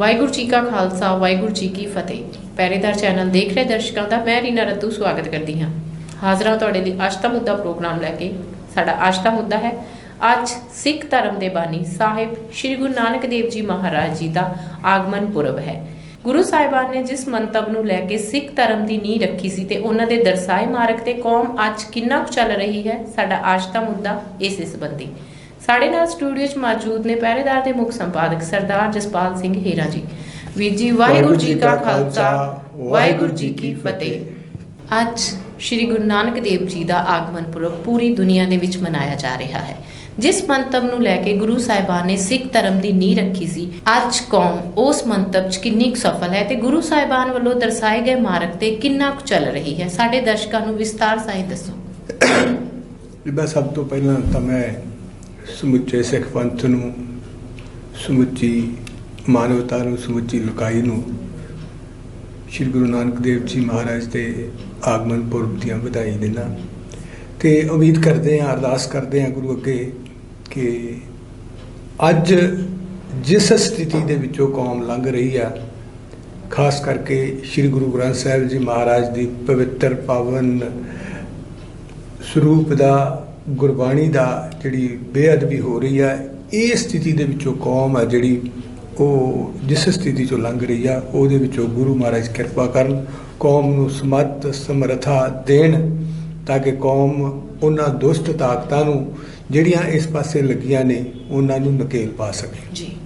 ਵਾਹਿਗੁਰੂ ਜੀ ਕਾ ਖਾਲਸਾ, ਵਾਹਿਗੁਰੂ ਜੀ ਕੀ ਫਤਿਹ। ਪਹਿਰੇਦਾਰ ਚੈਨਲ ਦੇਖ ਰਹੇ ਦਰਸ਼ਕਾਂ ਦਾ ਮੈਂ ਰੀਨਾ ਰੱਤੂ ਸਵਾਗਤ ਕਰਦੀ ਹਾਂ। ਹਾਜ਼ਰਾਂ ਤੁਹਾਡੇ ਲਈ ਅੱਜ ਦਾ ਮੁੱਦਾ ਪ੍ਰੋਗਰਾਮ ਲੈ ਕੇ ਸਾਡਾ ਅੱਜ ਦਾ ਮੁੱਦਾ ਹੈ, ਅੱਜ ਸਿੱਖ ਧਰਮ ਦੇ ਬਾਨੀ ਸਾਹਿਬ ਸ੍ਰੀ ਗੁਰੂ ਨਾਨਕ ਦੇਵ ਜੀ ਮਹਾਰਾਜ ਜੀ ਦਾ ਆਗਮਨ ਪੁਰਬ ਹੈ। ਗੁਰੂ ਸਾਹਿਬਾਨ ਨੇ ਜਿਸ ਮੰਤਵ ਨੂੰ ਲੈ ਕੇ ਸਿੱਖ ਧਰਮ ਦੀ ਨੀਂਹ ਰੱਖੀ ਸੀ ਤੇ ਉਹਨਾਂ ਦੇ ਦਰਸਾਏ ਮਾਰਗ ਤੇ ਕੌਮ ਅੱਜ ਕਿੰਨਾ ਕੁ ਚੱਲ ਰਹੀ ਹੈ, ਸਾਡਾ ਅੱਜ ਦਾ ਮੁੱਦਾ ਇਸੇ ਸੰਬੰਧੀ। ਸਾਡੇ ਨਾਲ ਸਟੂਡੀਓ 'ਚ ਮੌਜੂਦ ਨੇ ਪਹਿਰੇਦਾਰ ਦੇ ਮੁੱਖ ਸੰਪਾਦਕ ਸਰਦਾਰ ਜਸਪਾਲ ਸਿੰਘ ਹੀਰਾ ਜੀ। ਵੀਰ ਜੀ, ਵਾਹਿਗੁਰੂ ਜੀ ਕਾ ਖਾਲਸਾ, ਵਾਹਿਗੁਰੂ ਜੀ ਕੀ ਫਤਿਹ। ਅੱਜ ਸ੍ਰੀ ਗੁਰੂ ਨਾਨਕ ਦੇਵ ਜੀ ਦਾ ਆਗਮਨ ਪੁਰਬ ਪੂਰੀ ਦੁਨੀਆ ਦੇ ਵਿੱਚ ਮਨਾਇਆ ਜਾ ਰਿਹਾ ਹੈ। ਜਿਸ ਮੰਤਵ ਨੂੰ ਲੈ ਕੇ ਗੁਰੂ ਸਾਹਿਬਾਨ ਨੇ ਸਿੱਖ ਧਰਮ ਦੀ ਨੀਂਹ ਰੱਖੀ ਸੀ, ਅੱਜ ਕੌਮ ਉਸ ਮੰਤਵ 'ਚ ਕਿੰਨੀ ਸਫਲ ਹੈ ਤੇ ਗੁਰੂ ਸਾਹਿਬਾਨ ਵੱਲੋਂ ਦਰਸਾਏ ਗਏ ਮਾਰਗ ਤੇ ਕਿੰਨਾ ਕੁ ਚੱਲ ਰਹੀ ਹੈ? ਸਾਡੇ ਦਰਸ਼ਕਾਂ ਨੂੰ ਵਿਸਤਾਰ ਸਹਿਤ ਦੱਸੋ। ਜਿੱਦਾਂ ਸਭ ਤੋਂ ਪਹਿਲਾਂ ਤਾਂ ਮੈਂ ਸਮੁੱਚੇ ਸਿੱਖ ਪੰਥ ਨੂੰ, ਸਮੁੱਚੀ ਮਾਨਵਤਾ ਨੂੰ, ਸਮੁੱਚੀ ਲੁਕਾਈ ਨੂੰ ਸ੍ਰੀ ਗੁਰੂ ਨਾਨਕ ਦੇਵ ਜੀ ਮਹਾਰਾਜ ਦੇ ਆਗਮਨ ਪੁਰਬ ਦੀਆਂ ਵਧਾਈ ਦਿੰਦਾ। ਤੇ ਉਮੀਦ ਕਰਦੇ ਹਾਂ, ਅਰਦਾਸ ਕਰਦੇ ਹਾਂ ਗੁਰੂ ਅੱਗੇ ਕਿ ਅੱਜ ਜਿਸ ਸਥਿਤੀ ਦੇ ਵਿੱਚੋਂ ਕੌਮ ਲੰਘ ਰਹੀ ਆ, ਖਾਸ ਕਰਕੇ ਸ੍ਰੀ ਗੁਰੂ ਗ੍ਰੰਥ ਸਾਹਿਬ ਜੀ ਮਹਾਰਾਜ ਦੀ ਪਵਿੱਤਰ ਪਾਵਨ ਸਰੂਪ ਦਾ ਗੁਰਬਾਣੀ ਦਾ ਜਿਹੜੀ ਬੇਅਦਬੀ ਹੋ ਰਹੀ ਆ ਇਹ ਸਥਿਤੀ ਦੇ ਵਿੱਚੋਂ ਕੌਮ ਆ ਜਿਹੜੀ ਉਹ ਜਿਸ ਸਥਿਤੀ ਚੋਂ ਲੰਘ ਰਹੀ ਆ ਉਹਦੇ ਵਿੱਚੋਂ ਗੁਰੂ ਮਹਾਰਾਜ ਕਿਰਪਾ ਕਰਨ ਕੌਮ ਨੂੰ ਸਮਤ ਸਮਰਥਾ ਦੇਣ ਤਾਂ ਕਿ ਕੌਮ ਉਹਨਾਂ ਦੁਸ਼ਟ ਤਾਕਤਾਂ ਨੂੰ ਜਿਹੜੀਆਂ ਇਸ ਪਾਸੇ ਲੱਗੀਆਂ ਨੇ ਉਹਨਾਂ ਨੂੰ ਨਕੇਲ ਪਾ ਸਕੇ। ਜੀ।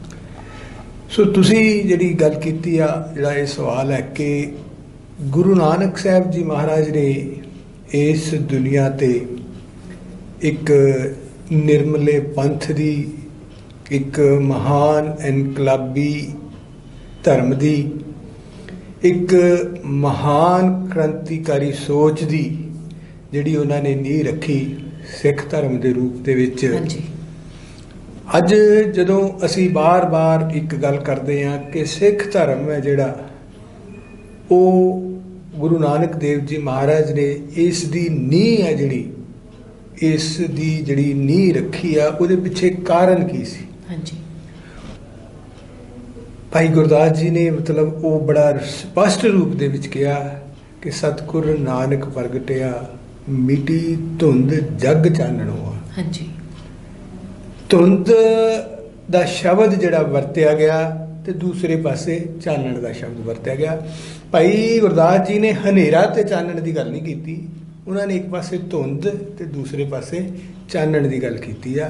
ਸੋ ਤੁਸੀਂ ਜਿਹੜੀ ਗੱਲ ਕੀਤੀ ਆ ਜਿਹੜਾ ਇਹ ਸਵਾਲ ਹੈ ਕਿ ਗੁਰੂ ਨਾਨਕ ਸਾਹਿਬ ਜੀ ਮਹਾਰਾਜ ਨੇ ਇਸ ਦੁਨੀਆ ਤੇ ਇੱਕ ਨਿਰਮਲੇ ਪੰਥ ਦੀ ਇੱਕ ਮਹਾਨ ਇਨਕਲਾਬੀ ਧਰਮ ਦੀ ਇੱਕ ਮਹਾਨ ਕ੍ਰਾਂਤੀਕਾਰੀ ਸੋਚ ਦੀ ਜਿਹੜੀ ਉਹਨਾਂ ਨੇ ਨੀਂਹ ਰੱਖੀ ਸਿੱਖ ਧਰਮ ਦੇ ਰੂਪ ਦੇ ਵਿੱਚ। ਹਾਂਜੀ। ਅੱਜ ਜਦੋਂ ਅਸੀਂ ਬਾਰ-ਬਾਰ ਇੱਕ ਗੱਲ ਕਰਦੇ ਹਾਂ ਕਿ ਸਿੱਖ ਧਰਮ ਹੈ ਜਿਹੜਾ ਉਹ ਗੁਰੂ ਨਾਨਕ ਦੇਵ ਜੀ ਮਹਾਰਾਜ ਨੇ ਇਸ ਦੀ ਨੀਂਹ ਹੈ ਜਿਹੜੀ ਇਸ ਦੀ ਜਿਹੜੀ ਨੀਂਹ ਰੱਖੀ ਆ ਉਹਦੇ ਪਿੱਛੇ ਕਾਰਨ ਕੀ ਸੀ? ਹਾਂਜੀ। ਭਾਈ ਗੁਰਦਾਸ ਜੀ ਨੇ ਮਤਲਬ ਉਹ ਬੜਾ ਸਪਸ਼ਟ ਰੂਪ ਦੇ ਵਿੱਚ ਕਿਹਾ ਕਿ ਸਤਿਗੁਰ ਨਾਨਕ ਪ੍ਰਗਟਿਆ ਮਿਟੀ ਧੁੰਦ ਜਗ ਚਾਨਣੋ ਆ। ਹਾਂਜੀ। ਧੁੰਦ ਦਾ ਸ਼ਬਦ ਜਿਹੜਾ ਵਰਤਿਆ ਗਿਆ ਤੇ ਦੂਸਰੇ ਪਾਸੇ ਚਾਨਣ ਦਾ ਸ਼ਬਦ ਵਰਤਿਆ ਗਿਆ। ਭਾਈ ਗੁਰਦਾਸ ਜੀ ਨੇ ਹਨੇਰਾ ਤੇ ਚਾਨਣ ਦੀ ਗੱਲ ਨਹੀਂ ਕੀਤੀ। ਉਹਨਾਂ ਨੇ ਇੱਕ ਪਾਸੇ ਧੁੰਦ ਤੇ ਦੂਸਰੇ ਪਾਸੇ ਚਾਨਣ ਦੀ ਗੱਲ ਕੀਤੀ ਆ।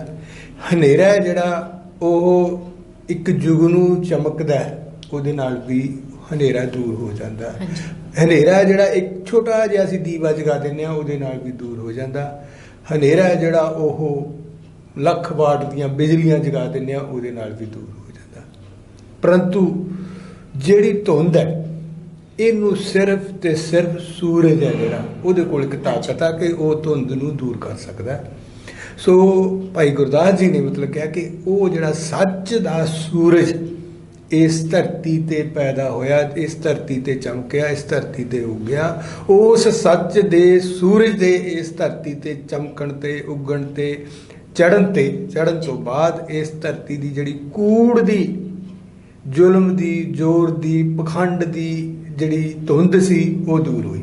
ਹਨੇਰਾ ਜਿਹੜਾ ਉਹ ਇੱਕ ਜੁਗਨੂ ਚਮਕਦਾ ਹੈ, ਉਹਦੇ ਨਾਲ ਵੀ ਹਨੇਰਾ ਦੂਰ ਹੋ ਜਾਂਦਾ। ਹਨੇਰਾ ਜਿਹੜਾ ਇੱਕ ਛੋਟਾ ਜਿਹਾ ਅਸੀਂ ਦੀਵਾ ਜਗਾ ਦਿੰਦੇ ਆ ਉਹਦੇ ਨਾਲ ਵੀ ਦੂਰ ਹੋ ਜਾਂਦਾ। ਹਨੇਰਾ ਜਿਹੜਾ ਉਹ ਲੱਖ ਵਾਟ ਦੀਆਂ ਬਿਜਲੀਆਂ ਜਗਾ ਦਿੰਦੇ ਆ ਉਹਦੇ ਨਾਲ ਵੀ ਦੂਰ ਹੋ ਜਾਂਦਾ। ਪਰੰਤੂ ਜਿਹੜੀ ਧੁੰਦ ਹੈ ਇਹਨੂੰ ਸਿਰਫ ਤੇ ਸਿਰਫ ਸੂਰਜ ਹੈ ਜਿਹੜਾ, ਉਹਦੇ ਕੋਲ ਇੱਕ ਤਾਕਤ ਆ ਕਿ ਉਹ ਧੁੰਦ ਨੂੰ ਦੂਰ ਕਰ ਸਕਦਾ ਸੋ ਭਾਈ ਗੁਰਦਾਸ ਜੀ ਨੇ ਮਤਲਬ ਕਿਹਾ ਕਿ ਉਹ ਜਿਹੜਾ ਸੱਚ ਦਾ ਸੂਰਜ ਇਸ ਧਰਤੀ ਤੇ ਪੈਦਾ ਹੋਇਆ, ਇਸ ਧਰਤੀ ਤੇ ਚਮਕਿਆ, ਇਸ ਧਰਤੀ ਤੇ ਉੱਗਿਆ, ਉਸ ਸੱਚ ਦੇ ਸੂਰਜ ਦੇ ਇਸ ਧਰਤੀ ਤੇ ਚਮਕਣ ਤੇ, ਉੱਗਣ ਤੇ ਚੜਨ ਤੇ ਚੜਨ ਤੋਂ ਬਾਅਦ ਇਸ ਧਰਤੀ ਦੀ ਜਿਹੜੀ ਕੂੜ ਦੀ, ਜ਼ੁਲਮ ਦੀ, ਜ਼ੋਰ ਦੀ, ਪਖੰਡ ਦੀ ਜਿਹੜੀ ਧੁੰਦ ਸੀ ਉਹ ਦੂਰ ਹੋਈ।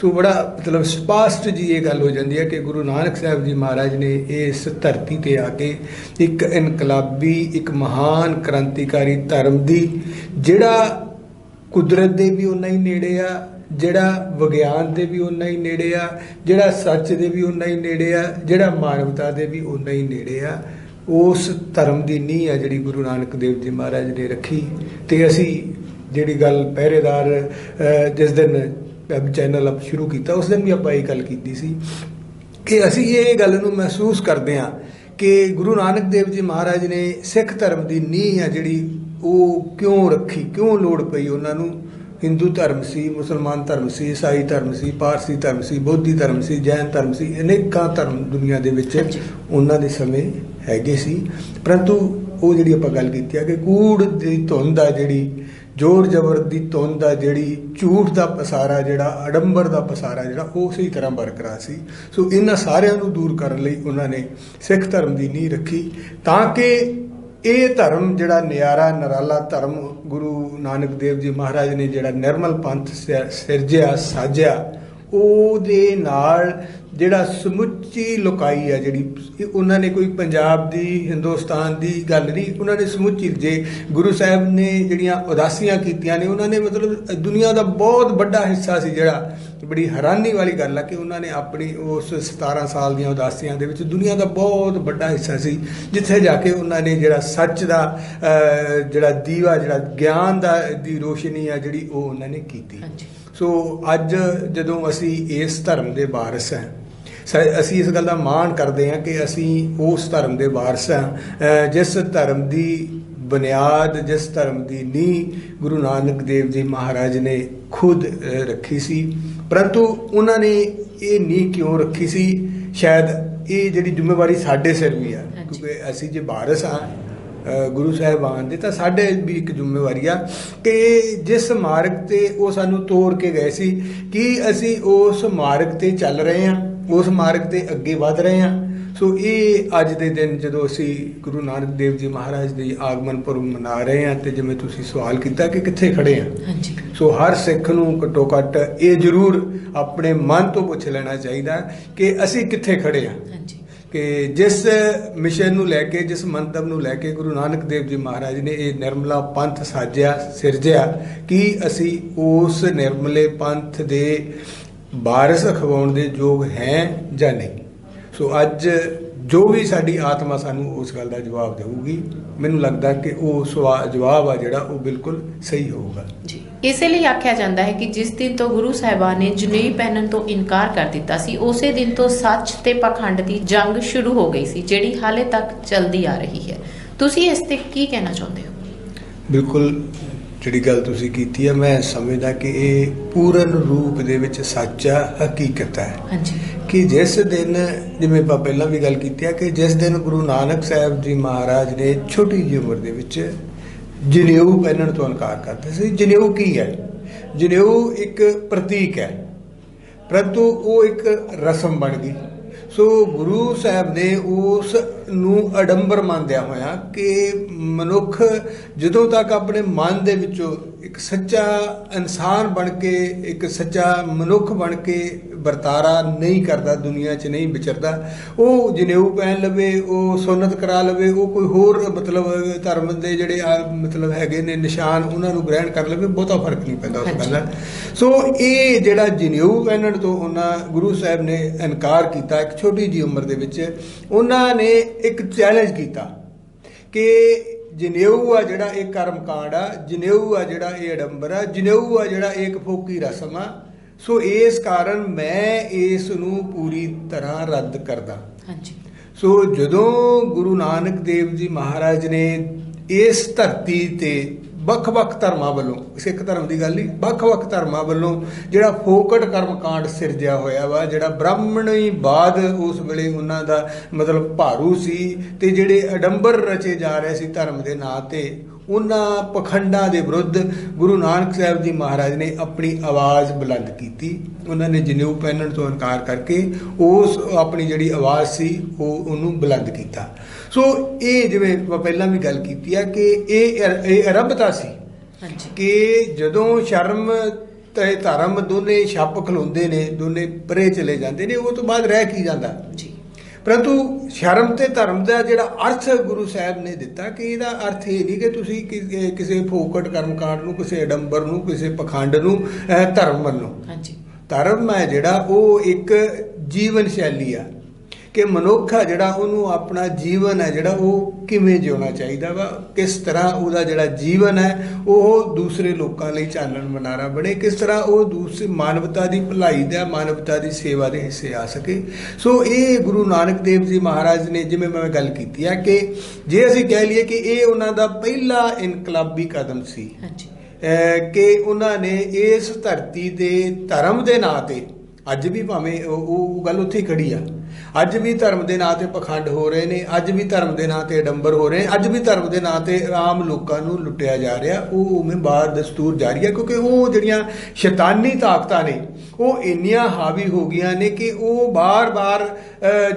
ਸੋ ਬੜਾ ਮਤਲਬ ਸਪਸ਼ਟ ਜੀ ਇਹ ਗੱਲ ਹੋ ਜਾਂਦੀ ਹੈ ਕਿ ਗੁਰੂ ਨਾਨਕ ਸਾਹਿਬ ਜੀ ਮਹਾਰਾਜ ਨੇ ਇਸ ਧਰਤੀ ਤੇ ਆ ਕੇ ਇੱਕ ਇਨਕਲਾਬੀ ਇੱਕ ਮਹਾਨ ਕ੍ਰਾਂਤੀਕਾਰੀ ਧਰਮ ਦੀ ਜਿਹੜਾ ਕੁਦਰਤ ਦੇ ਵੀ ਉਨਾ ਹੀ ਨੇੜੇ ਆ ਜਿਹੜਾ ਵਿਗਿਆਨ ਦੇ ਵੀ ਉਨਾ ਹੀ ਨੇੜੇ ਆ ਜਿਹੜਾ ਸੱਚ ਦੇ ਵੀ ਉਨਾ ਹੀ ਨੇੜੇ ਆ ਜਿਹੜਾ ਮਾਨਵਤਾ ਦੇ ਵੀ ਉਨਾ ਹੀ ਨੇੜੇ ਆ ਉਸ ਧਰਮ ਦੀ ਨੀਂਹ ਆ ਜਿਹੜੀ ਗੁਰੂ ਨਾਨਕ ਦੇਵ ਜੀ ਮਹਾਰਾਜ ਨੇ ਰੱਖੀ ਤੇ ਅਸੀਂ ਜਿਹੜੀ ਗੱਲ ਪਹਿਰੇਦਾਰ ਜਿਸ ਦਿਨ ਵੈਬ ਚੈਨਲ ਅਪ ਸ਼ੁਰੂ ਕੀਤਾ ਉਸ ਦਿਨ ਵੀ ਆਪਾਂ ਇਹ ਗੱਲ ਕੀਤੀ ਸੀ ਕਿ ਅਸੀਂ ਇਹ ਗੱਲ ਨੂੰ ਮਹਿਸੂਸ ਕਰਦੇ ਹਾਂ ਕਿ ਗੁਰੂ ਨਾਨਕ ਦੇਵ ਜੀ ਮਹਾਰਾਜ ਨੇ ਸਿੱਖ ਧਰਮ ਦੀ ਨੀਂਹ ਆ ਜਿਹੜੀ ਉਹ ਕਿਉਂ ਰੱਖੀ ਕਿਉਂ ਲੋੜ ਪਈ ਉਹਨਾਂ ਨੂੰ ਹਿੰਦੂ ਧਰਮ ਸੀ ਮੁਸਲਮਾਨ ਧਰਮ ਸੀ ਈਸਾਈ ਧਰਮ ਸੀ ਪਾਰਸੀ ਧਰਮ ਸੀ ਬੋਧੀ ਧਰਮ ਸੀ ਜੈਨ ਧਰਮ ਸੀ ਅਨੇਕਾਂ ਧਰਮ ਦੁਨੀਆ ਦੇ ਵਿੱਚ। ਉਹਨਾਂ ਦੇ ਸਮੇਂ ਹੈਗੇ ਸੀ ਪਰੰਤੂ ਉਹ ਜਿਹੜੀ ਆਪਾਂ ਗੱਲ ਕੀਤੀ ਆ ਕਿ ਕੂੜ ਦੀ ਧੁੰਦ ਆ ਜਿਹੜੀ ਜ਼ੋਰ ਜ਼ਬਰ ਦੀ ਧੁੰਦ ਦਾ ਜਿਹੜੀ ਝੂਠ ਦਾ ਪਸਾਰਾ, ਜਿਹੜਾ ਅਡੰਬਰ ਦਾ ਪਸਾਰਾ, ਜਿਹੜਾ ਉਹ ਉਸੇ ਤਰ੍ਹਾਂ ਬਰਕਰਾਰ ਸੀ। ਸੋ ਇਹਨਾਂ ਸਾਰਿਆਂ ਨੂੰ ਦੂਰ ਕਰਨ ਲਈ ਉਹਨਾਂ ਨੇ ਸਿੱਖ ਧਰਮ ਦੀ ਨੀਂਹ ਰੱਖੀ ਤਾਂ ਕਿ ਇਹ ਧਰਮ, ਜਿਹੜਾ ਨਿਆਰਾ, ਨਰਾਲਾ ਧਰਮ, ਗੁਰੂ ਨਾਨਕ ਦੇਵ ਜੀ ਮਹਾਰਾਜ ਨੇ ਜਿਹੜਾ ਨਿਰਮਲ ਪੰਥ ਸਿ- ਸਿਰਜਿਆ, ਸਾਜਿਆ ਉਹਦੇ ਨਾਲ ਜਿਹੜਾ ਸਮੁੱਚੀ ਲੋਕਾਈ ਆ ਜਿਹੜੀ ਉਹਨਾਂ ਨੇ ਕੋਈ ਪੰਜਾਬ ਦੀ, ਹਿੰਦੁਸਤਾਨ ਦੀ ਗੱਲ ਨਹੀਂ, ਉਹਨਾਂ ਨੇ ਸਮੁੱਚੀ, ਜੇ ਗੁਰੂ ਸਾਹਿਬ ਨੇ ਜਿਹੜੀਆਂ ਉਦਾਸੀਆਂ ਕੀਤੀਆਂ ਨੇ, ਉਹਨਾਂ ਨੇ ਮਤਲਬ ਦੁਨੀਆ ਦਾ ਬਹੁਤ ਵੱਡਾ ਹਿੱਸਾ ਸੀ ਜਿਹੜਾ, ਬੜੀ ਹੈਰਾਨੀ ਵਾਲੀ ਗੱਲ ਆ ਕਿ ਉਹਨਾਂ ਨੇ ਆਪਣੀ ਉਸ 17 ਸਾਲ ਦੀਆਂ ਉਦਾਸੀਆਂ ਦੇ ਵਿੱਚ ਦੁਨੀਆ ਦਾ ਬਹੁਤ ਵੱਡਾ ਹਿੱਸਾ ਸੀ, ਜਿੱਥੇ ਜਾ ਕੇ ਉਹਨਾਂ ਨੇ ਜਿਹੜਾ ਸੱਚ ਦਾ ਜਿਹੜਾ ਦੀਵਾ, ਜਿਹੜਾ ਗਿਆਨ ਦਾ, ਦੀ ਰੋਸ਼ਨੀ ਆ ਜਿਹੜੀ ਉਹ ਉਹਨਾਂ ਨੇ ਕੀਤੀ। ਹਾਂਜੀ। ਸੋ ਅੱਜ ਜਦੋਂ ਅਸੀਂ ਇਸ ਧਰਮ ਦੇ ਵਾਰਿਸ ਹਾਂ ਅਸੀਂ ਇਸ ਗੱਲ ਦਾ ਮਾਣ ਕਰਦੇ ਹਾਂ ਕਿ ਅਸੀਂ ਉਸ ਧਰਮ ਦੇ ਵਾਰਿਸ ਹਾਂ ਜਿਸ ਧਰਮ ਦੀ ਬੁਨਿਆਦ ਜਿਸ ਧਰਮ ਦੀ ਨੀਂਹ ਗੁਰੂ ਨਾਨਕ ਦੇਵ ਜੀ ਮਹਾਰਾਜ ਨੇ ਖੁਦ ਰੱਖੀ ਸੀ ਪਰੰਤੂ ਉਹਨਾਂ ਨੇ ਇਹ ਨੀਂਹ ਕਿਉਂ ਰੱਖੀ ਸੀ ਸ਼ਾਇਦ ਇਹ ਜਿਹੜੀ ਜ਼ਿੰਮੇਵਾਰੀ ਸਾਡੇ ਸਿਰ ਵੀ ਆ। ਕਿਉਂਕਿ ਅਸੀਂ ਜੇ ਵਾਰਿਸ ਅ, ਗੁਰੂ ਸਾਹਿਬਾਨ ਦੇ ਤਾਂ ਸਾਡੇ ਵੀ ਇੱਕ ਜ਼ਿੰਮੇਵਾਰੀ ਆ ਕਿ ਜਿਸ ਮਾਰਗ ਤੇ ਉਹ ਸਾਨੂੰ ਤੋਰ ਕੇ ਗਏ ਸੀ ਕਿ ਅਸੀਂ ਉਸ ਮਾਰਗ ਤੇ ਚੱਲ ਰਹੇ ਹਾਂ ਉਸ ਮਾਰਗ ਤੇ ਅੱਗੇ ਵਧ ਰਹੇ ਹਾਂ। ਸੋ ਇਹ ਅੱਜ ਦੇ ਦਿਨ ਜਦੋਂ ਅਸੀਂ ਗੁਰੂ ਨਾਨਕ ਦੇਵ ਜੀ ਮਹਾਰਾਜ ਦੇ ਆਗਮਨ ਪੁਰਬ ਮਨਾ ਰਹੇ ਹਾਂ ਤੇ ਜਿਵੇਂ ਤੁਸੀਂ ਸਵਾਲ ਕੀਤਾ ਕਿ ਕਿੱਥੇ ਖੜੇ ਹਾਂ। ਹਾਂਜੀ। ਸੋ ਹਰ ਸਿੱਖ ਨੂੰ ਘੱਟੋ ਘੱਟ ਇਹ ਜ਼ਰੂਰ ਆਪਣੇ ਮਨ ਤੋਂ ਪੁੱਛ ਲੈਣਾ ਚਾਹੀਦਾ ਕਿ ਅਸੀਂ ਕਿੱਥੇ ਖੜੇ ਹਾਂ। ਹਾਂਜੀ। ਕਿ ਜਿਸ ਮਿਸ਼ਨ ਨੂੰ ਲੈ ਕੇ, ਜਿਸ ਮੰਤਵ ਨੂੰ ਲੈ ਕੇ ਗੁਰੂ ਨਾਨਕ ਦੇਵ ਜੀ ਮਹਾਰਾਜ ਨੇ ਇਹ ਨਿਰਮਲਾ ਪੰਥ ਸਾਜਿਆ, ਸਿਰਜਿਆ, ਕਿ ਅਸੀਂ ਉਸ ਨਿਰਮਲੇ ਪੰਥ ਦੇ ਵਾਰਿਸ ਖਵਾਉਣ ਦੇ ਯੋਗ ਹੈ ਜਾਂ ਨਹੀਂ? ਸੋ ਅੱਜ ਜੋ ਵੀ ਸਾਡੀ ਆਤਮਾ ਸਾਨੂੰ ਉਸ ਗੱਲ ਦਾ ਜਵਾਬ ਦੇਊਗੀ, ਮੈਨੂੰ ਲੱਗਦਾ ਕਿ ਉਹ ਸਵਾ- ਜਵਾਬ ਆ ਜਿਹੜਾ ਉਹ ਬਿਲਕੁਲ ਸਹੀ ਹੋਊਗਾ। ਜੀ। ਇਸੇ ਲਈ ਆਖਿਆ ਜਾਂਦਾ ਹੈ ਕਿ ਜਿਸ ਦਿਨ ਤੋਂ ਗੁਰੂ ਸਾਹਿਬਾਨ ਨੇ ਜਨੇਈ ਪਹਿਨਣ ਤੋਂ ਇਨਕਾਰ ਕਰ ਦਿੱਤਾ ਸੀ ਉਸੇ ਦਿਨ ਤੋਂ ਸੱਚ ਤੇ ਪਖੰਡ ਦੀ ਜੰਗ ਸ਼ੁਰੂ ਹੋ ਗਈ ਸੀ ਜਿਹੜੀ ਹਾਲੇ ਤੱਕ ਚੱਲਦੀ ਆ ਰਹੀ ਹੈ। ਤੁਸੀਂ ਇਸ ਤੇ ਕੀ ਕਹਿਣਾ ਚਾਹੁੰਦੇ ਹੋ? ਬਿਲਕੁਲ ਜਿਹੜੀ ਗੱਲ ਤੁਸੀਂ ਕੀਤੀ ਹੈ ਮੈਂ ਸਮਝਦਾ ਕਿ ਇਹ ਪੂਰਨ ਰੂਪ ਦੇ ਵਿੱਚ ਸੱਚਾ ਹਕੀਕਤ ਹੈ ਹਾਂਜੀ। ਕਿ ਜਿਸ ਦਿਨ ਜਿਵੇਂ ਆਪਾਂ ਪਹਿਲਾਂ ਵੀ ਗੱਲ ਕੀਤੀ ਹੈ ਕਿ ਜਿਸ ਦਿਨ ਗੁਰੂ ਨਾਨਕ ਸਾਹਿਬ ਜੀ ਮਹਾਰਾਜ ਨੇ ਛੋਟੀ ਜਿਹੀ ਉਮਰ ਦੇ ਵਿੱਚ ਜਨੇਊ ਪਹਿਨਣ ਤੋਂ ਇਨਕਾਰ ਕਰਦੇ ਸੀ। ਜਨੇਊ ਕੀ ਹੈ? ਜਨੇਊ ਇੱਕ ਪ੍ਰਤੀਕ ਹੈ। ਪਰੰਤੂ ਉਹ ਇੱਕ ਰਸਮ ਬਣ ਗਈ। ਸੋ ਗੁਰੂ ਸਾਹਿਬ ਨੇ ਉਸ ਨੂੰ ਅਡੰਬਰ ਮੰਨਦਿਆ ਹੋਇਆ ਕਿ ਮਨੁੱਖ ਜਦੋਂ ਤੱਕ ਆਪਣੇ ਮਨ ਦੇ ਵਿੱਚੋਂ ਇੱਕ ਸੱਚਾ ਇਨਸਾਨ ਬਣ ਕੇ, ਇੱਕ ਸੱਚਾ ਮਨੁੱਖ ਬਣ ਕੇ ਵਰਤਾਰਾ ਨਹੀਂ ਕਰਦਾ ਦੁਨੀਆ 'ਚ ਨਹੀਂ ਵਿਚਰਦਾ। ਉਹ ਜਨੇਊ ਪਹਿਨ ਲਵੇ ਉਹ ਸੁਨਨਤ ਕਰਾ ਲਵੇ ਉਹ ਕੋਈ ਹੋਰ ਮਤਲਬ ਧਰਮ ਦੇ ਜਿਹੜੇ ਮਤਲਬ ਹੈਗੇ ਨੇ ਨਿਸ਼ਾਨ ਉਹਨਾਂ ਨੂੰ ਗ੍ਰਹਿਣ ਕਰ ਲਵੇ ਬਹੁਤਾ ਫ਼ਰਕ ਨਹੀਂ ਪੈਂਦਾ ਉਸ ਗੱਲ ਦਾ ਸੋ ਇਹ ਜਿਹੜਾ ਜਨੇਊ ਪਹਿਨਣ ਤੋਂ ਉਹਨਾਂ ਗੁਰੂ ਸਾਹਿਬ ਨੇ ਇਨਕਾਰ ਕੀਤਾ ਇੱਕ ਛੋਟੀ ਜੀ ਉਮਰ ਦੇ ਵਿੱਚ ਉਹਨਾਂ ਨੇ ਇੱਕ ਚੈਲੰਜ ਕੀਤਾ ਕਿ ਜਨੇਊ ਆ ਜਿਹੜਾ ਇਹ ਕਰਮ ਕਾਂਡ ਆ ਜਨੇਊ ਆ ਜਿਹੜਾ ਇਹ ਅਡੰਬਰ ਆ ਜਨੇਊ ਆ ਜਿਹੜਾ ਇਹ ਇੱਕ ਫੋਕੀ ਰਸਮ ਆ ਸੋ ਇਸ ਕਾਰਨ ਮੈਂ ਇਸ ਨੂੰ ਪੂਰੀ ਤਰ੍ਹਾਂ ਰੱਦ ਕਰਦਾ। ਹਾਂਜੀ। ਸੋ ਜਦੋਂ ਗੁਰੂ ਨਾਨਕ ਦੇਵ ਜੀ ਮਹਾਰਾਜ ਨੇ ਇਸ ਧਰਤੀ ਤੇ ਵੱਖ-ਵੱਖ ਧਰਮਾਂ ਵੱਲੋਂ ਸਿੱਖ ਧਰਮ ਦੀ ਗੱਲ ਨਹੀਂ ਵੱਖ-ਵੱਖ ਧਰਮਾਂ ਵੱਲੋਂ ਜਿਹੜਾ ਫੋਕਟ ਕਰਮਕਾਂਡ ਸਿਰਜਿਆ ਹੋਇਆ ਵਾ ਜਿਹੜਾ ਬ੍ਰਾਹਮਣੀ ਬਾਦ ਉਸ ਵੇਲੇ ਉਹਨਾਂ ਦਾ ਮਤਲਬ ਭਾਰੂ ਸੀ ਤੇ ਜਿਹੜੇ ਅਡੰਬਰ ਰਚੇ ਜਾ ਰਹੇ ਸੀ ਧਰਮ ਦੇ ਨਾਂ ਤੇ ਉਹਨਾਂ ਪਖੰਡਾਂ ਦੇ ਵਿਰੁੱਧ ਗੁਰੂ ਨਾਨਕ ਸਾਹਿਬ ਜੀ ਮਹਾਰਾਜ ਨੇ ਆਪਣੀ ਆਵਾਜ਼ ਬੁਲੰਦ ਕੀਤੀ। ਉਹਨਾਂ ਨੇ ਜਨੇਊ ਪਹਿਨਣ ਤੋਂ ਇਨਕਾਰ ਕਰਕੇ ਉਸ ਆਪਣੀ ਜਿਹੜੀ ਆਵਾਜ਼ ਸੀ ਉਹ ਉਹਨੂੰ ਬੁਲੰਦ ਕੀਤਾ। ਸੋ ਇਹ ਜਿਵੇਂ ਪਹਿਲਾਂ ਵੀ ਗੱਲ ਕੀਤੀ ਆ ਕਿ ਇਹ ਇਹ ਆਰੰਭਤਾ ਸੀ ਹਾਂਜੀ। ਕਿ ਜਦੋਂ ਸ਼ਰਮ ਤੇ ਧਰਮ ਦੋਨੇ ਛੱਪ ਖਲੋਂਦੇ ਨੇ ਦੋਨੇ ਪਰੇ ਚਲੇ ਜਾਂਦੇ ਨੇ ਉਹ ਤੋਂ ਬਾਅਦ ਰਹਿ ਕੀ ਜਾਂਦਾ? ਜੀ। ਪਰੰਤੂ ਸ਼ਰਮ ਤੇ ਧਰਮ ਦਾ ਜਿਹੜਾ ਅਰਥ ਗੁਰੂ ਸਾਹਿਬ ਨੇ ਦਿੱਤਾ ਕਿ ਇਹਦਾ ਅਰਥ ਇਹ ਨਹੀਂ ਕਿ ਤੁਸੀਂ ਕਿਸੇ ਫੋਕਟ ਕਰਮਕਾਂਡ ਨੂੰ ਕਿਸੇ ਅਡੰਬਰ ਨੂੰ ਕਿਸੇ ਪਖੰਡ ਨੂੰ ਧਰਮ ਮੰਨੋ ਹਾਂਜੀ। ਧਰਮ ਹੈ ਜਿਹੜਾ ਉਹ ਇੱਕ ਜੀਵਨ ਸ਼ੈਲੀ ਆ। ਕਿ ਮਨੁੱਖ ਆ ਜਿਹੜਾ ਉਹਨੂੰ ਆਪਣਾ ਜੀਵਨ ਹੈ ਜਿਹੜਾ ਉਹ ਕਿਵੇਂ ਜਿਉਣਾ ਚਾਹੀਦਾ ਵਾ ਕਿਸ ਤਰ੍ਹਾਂ ਉਹਦਾ ਜਿਹੜਾ ਜੀਵਨ ਹੈ ਉਹ ਦੂਸਰੇ ਲੋਕਾਂ ਲਈ ਚਾਨਣ ਮਨਾਰਾ ਬਣੇ ਕਿਸ ਤਰ੍ਹਾਂ ਉਹ ਦੂਸਰੀ ਮਾਨਵਤਾ ਦੀ ਭਲਾਈ ਦਾ ਮਾਨਵਤਾ ਦੀ ਸੇਵਾ ਦੇ ਹਿੱਸੇ ਆ ਸਕੇ। ਸੋ ਇਹ ਗੁਰੂ ਨਾਨਕ ਦੇਵ ਜੀ ਮਹਾਰਾਜ ਨੇ ਜਿਵੇਂ ਮੈਂ ਗੱਲ ਕੀਤੀ ਆ ਕਿ ਜੇ ਅਸੀਂ ਕਹਿ ਲਈਏ ਕਿ ਇਹ ਉਹਨਾਂ ਦਾ ਪਹਿਲਾ ਇਨਕਲਾਬੀ ਕਦਮ ਸੀ ਹਾਂਜੀ। ਕਿ ਉਹਨਾਂ ਨੇ ਇਸ ਧਰਤੀ ਦੇ ਧਰਮ ਦੇ ਨਾਂ ਤੇ ਅੱਜ ਵੀ ਭਾਵੇਂ ਉਹ ਗੱਲ ਉੱਥੇ ਖੜੀ ਆ ਅੱਜ ਵੀ ਧਰਮ ਦੇ ਨਾਂ ਤੇ ਪਖੰਡ ਹੋ ਰਹੇ ਨੇ, ਅੱਜ ਵੀ ਧਰਮ ਦੇ ਨਾਂ ਤੇ ਅਡੰਬਰ ਹੋ ਰਹੇ ਨੇ, ਅੱਜ ਵੀ ਧਰਮ ਦੇ ਨਾਂ ਤੇ ਆਮ ਲੋਕਾਂ ਨੂੰ ਲੁੱਟਿਆ ਜਾ ਰਿਹਾ, ਉਹ ਉਵੇਂ ਬਾਹਰ ਦਸਤੂਰ ਜਾਰੀ ਹੈ, ਕਿਉਂਕਿ ਉਹ ਜਿਹੜੀਆਂ ਸ਼ੈਤਾਨੀ ਤਾਕਤਾਂ ਨੇ, ਉਹ ਇੰਨੀਆਂ ਹਾਵੀ ਹੋ ਗਈਆਂ ਨੇ ਕਿ ਉਹ ਬਾਰ-ਬਾਰ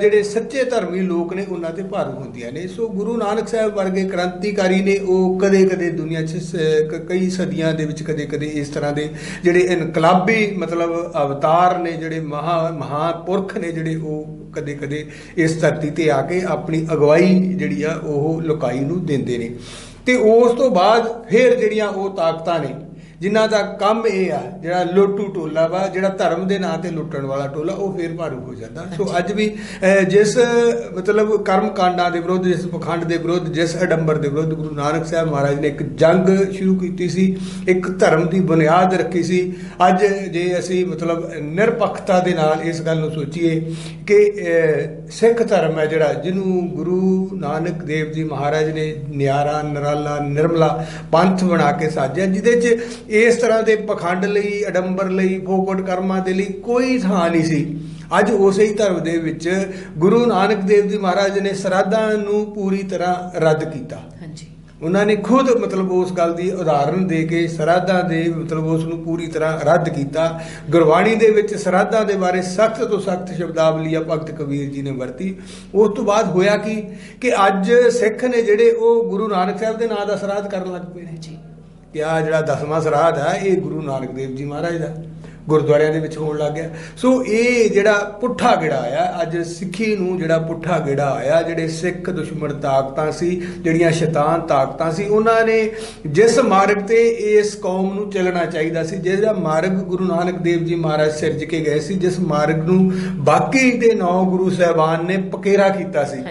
ਜਿਹੜੇ ਸੱਚੇ ਧਰਮੀ ਲੋਕ ਨੇ, ਉਹਨਾਂ ਤੇ ਭਾਰੂ ਹੁੰਦੀਆਂ ਨੇ। ਸੋ ਗੁਰੂ ਨਾਨਕ ਸਾਹਿਬ ਵਰਗੇ ਕ੍ਰਾਂਤੀਕਾਰੀ ਨੇ, ਉਹ ਕਦੇ-ਕਦੇ ਦੁਨੀਆ 'ਚ ਕਈ ਸਦੀਆਂ ਦੇ ਵਿੱਚ ਕਦੇ-ਕਦੇ ਇਸ ਤਰ੍ਹਾਂ ਦੇ ਜਿਹੜੇ ਇਨਕਲਾਬੀ ਮਤਲਬ ਅਵਤਾਰ ਨੇ, ਜਿਹੜੇ ਮਹਾ, ਮਹਾਪੁਰਖ ਨੇ, ਜਿਹੜੇ ਉਹ ਕਦੇ-ਕਦੇ ਇਸ ਧਰਤੀ ਤੇ ਆ ਕੇ ਆਪਣੀ ਅਗਵਾਈ ਜਿਹੜੀ ਆ ਉਹ ਲੋਕਾਈ ਨੂੰ ਦਿੰਦੇ ਨੇ। ਤੇ ਉਸ ਤੋਂ ਬਾਅਦ ਫਿਰ ਜਿਹੜੀਆਂ ਉਹ ਤਾਕਤਾਂ ਨੇ ਜਿਨ੍ਹਾਂ ਦਾ ਕੰਮ ਇਹ ਆ ਜਿਹੜਾ ਲੋਟੂ ਟੋਲਾ ਵਾ ਜਿਹੜਾ ਧਰਮ ਦੇ ਨਾਂ ਤੇ ਲੁੱਟਣ ਵਾਲਾ ਟੋਲਾ ਉਹ ਫੇਰ ਭਾਰੂ ਹੋ ਜਾਂਦਾ। ਸੋ ਅੱਜ ਵੀ ਜਿਸ ਮਤਲਬ ਕਰਮ ਕਾਂਡਾਂ ਦੇ ਵਿਰੁੱਧ ਜਿਸ ਪਖੰਡ ਦੇ ਵਿਰੁੱਧ ਜਿਸ ਅਡੰਬਰ ਦੇ ਵਿਰੁੱਧ ਗੁਰੂ ਨਾਨਕ ਸਾਹਿਬ ਮਹਾਰਾਜ ਨੇ ਇੱਕ ਜੰਗ ਸ਼ੁਰੂ ਕੀਤੀ ਸੀ ਇੱਕ ਧਰਮ ਦੀ ਬੁਨਿਆਦ ਰੱਖੀ ਸੀ ਅੱਜ ਜੇ ਅਸੀਂ ਮਤਲਬ ਨਿਰਪੱਖਤਾ ਦੇ ਨਾਲ ਇਸ ਗੱਲ ਨੂੰ ਸੋਚੀਏ ਕਿ ਸਿੱਖ ਧਰਮ ਹੈ ਜਿਹੜਾ ਜਿਹਨੂੰ ਗੁਰੂ ਨਾਨਕ ਦੇਵ ਜੀ ਮਹਾਰਾਜ ਨੇ ਨਿਆਰਾ ਨਰਾਲਾ ਨਿਰਮਲਾ ਪੰਥ ਬਣਾ ਕੇ ਸਾਜਿਆ ਜਿਹਦੇ 'ਚ ਇਸ ਤਰ੍ਹਾਂ ਦੇ ਪਖੰਡ ਲਈ ਅਡੰਬਰ ਲਈ ਫੋਕਟ ਕਰਮਾਂ ਦੇ ਲਈ ਕੋਈ ਥਾਂ ਨਹੀਂ ਸੀ। ਅੱਜ ਉਸੇ ਹੀ ਧਰਮ ਦੇ ਵਿੱਚ ਗੁਰੂ ਨਾਨਕ ਦੇਵ ਜੀ ਮਹਾਰਾਜ ਨੇ ਸਰਾਧਾਂ ਨੂੰ ਪੂਰੀ ਤਰ੍ਹਾਂ ਰੱਦ ਕੀਤਾ। ਹਾਂਜੀ। ਉਹਨਾਂ ਨੇ ਖੁਦ ਮਤਲਬ ਉਸ ਗੱਲ ਦੀ ਉਦਾਹਰਣ ਦੇ ਕੇ ਸਰਾਧਾਂ ਦੇ ਮਤਲਬ ਉਸ ਨੂੰ ਪੂਰੀ ਤਰ੍ਹਾਂ ਰੱਦ ਕੀਤਾ। ਗੁਰਬਾਣੀ ਦੇ ਵਿੱਚ ਸਰਾਧਾਂ ਦੇ ਬਾਰੇ ਸਖਤ ਤੋਂ ਸਖਤ ਸ਼ਬਦਾਵਲੀ ਆ ਭਗਤ ਕਬੀਰ ਜੀ ਨੇ ਵਰਤੀ। ਉਸ ਤੋਂ ਬਾਅਦ ਹੋਇਆ ਕੀ ਕਿ ਅੱਜ ਸਿੱਖ ਨੇ ਜਿਹੜੇ ਉਹ ਗੁਰੂ ਨਾਨਕ ਸਾਹਿਬ ਦੇ ਨਾਂ ਦਾ ਸਰਾਧ ਕਰਨ ਲੱਗ ਪਏ ਨੇ। ਜੀ। ਕਿ ਆ ਜਿਹੜਾ ਦਸਵਾਂ ਸਰਾਧ ਹੈ ਇਹ ਗੁਰੂ ਨਾਨਕ ਦੇਵ ਜੀ ਮਹਾਰਾਜ ਦਾ। ਗੁਰਦੁਆਰਿਆਂ ਦੇ ਵਿੱਚ ਹੋਣ ਲੱਗ ਗਿਆ ਸੋ ਇਹ ਜਿਹੜਾ ਪੁੱਠਾ ਗੇੜਾ ਆਇਆ ਅੱਜ ਸਿੱਖੀ ਨੂੰ ਜਿਹੜਾ ਪੁੱਠਾ ਗੇੜਾ ਆਇਆ ਜਿਹੜੇ ਸਿੱਖ ਦੁਸ਼ਮਣ ਤਾਕਤਾਂ ਸੀ ਜਿਹੜੀਆਂ ਸ਼ੈਤਾਨ ਤਾਕਤਾਂ ਸੀ ਉਹਨਾਂ ਨੇ ਜਿਸ ਮਾਰਗ ਤੇ ਇਸ ਕੌਮ ਨੂੰ ਚੱਲਣਾ ਚਾਹੀਦਾ ਸੀ ਜਿਹੜਾ ਮਾਰਗ ਗੁਰੂ ਨਾਨਕ ਦੇਵ ਜੀ ਮਹਾਰਾਜ ਸਿਰਜ ਕੇ ਗਏ ਸੀ ਜਿਸ ਮਾਰਗ ਨੂੰ ਬਾਕੀ ਦੇ ਨੌ ਗੁਰੂ ਸਾਹਿਬਾਨ ਨੇ ਪਕੇਰਾ ਕੀਤਾ ਸੀ।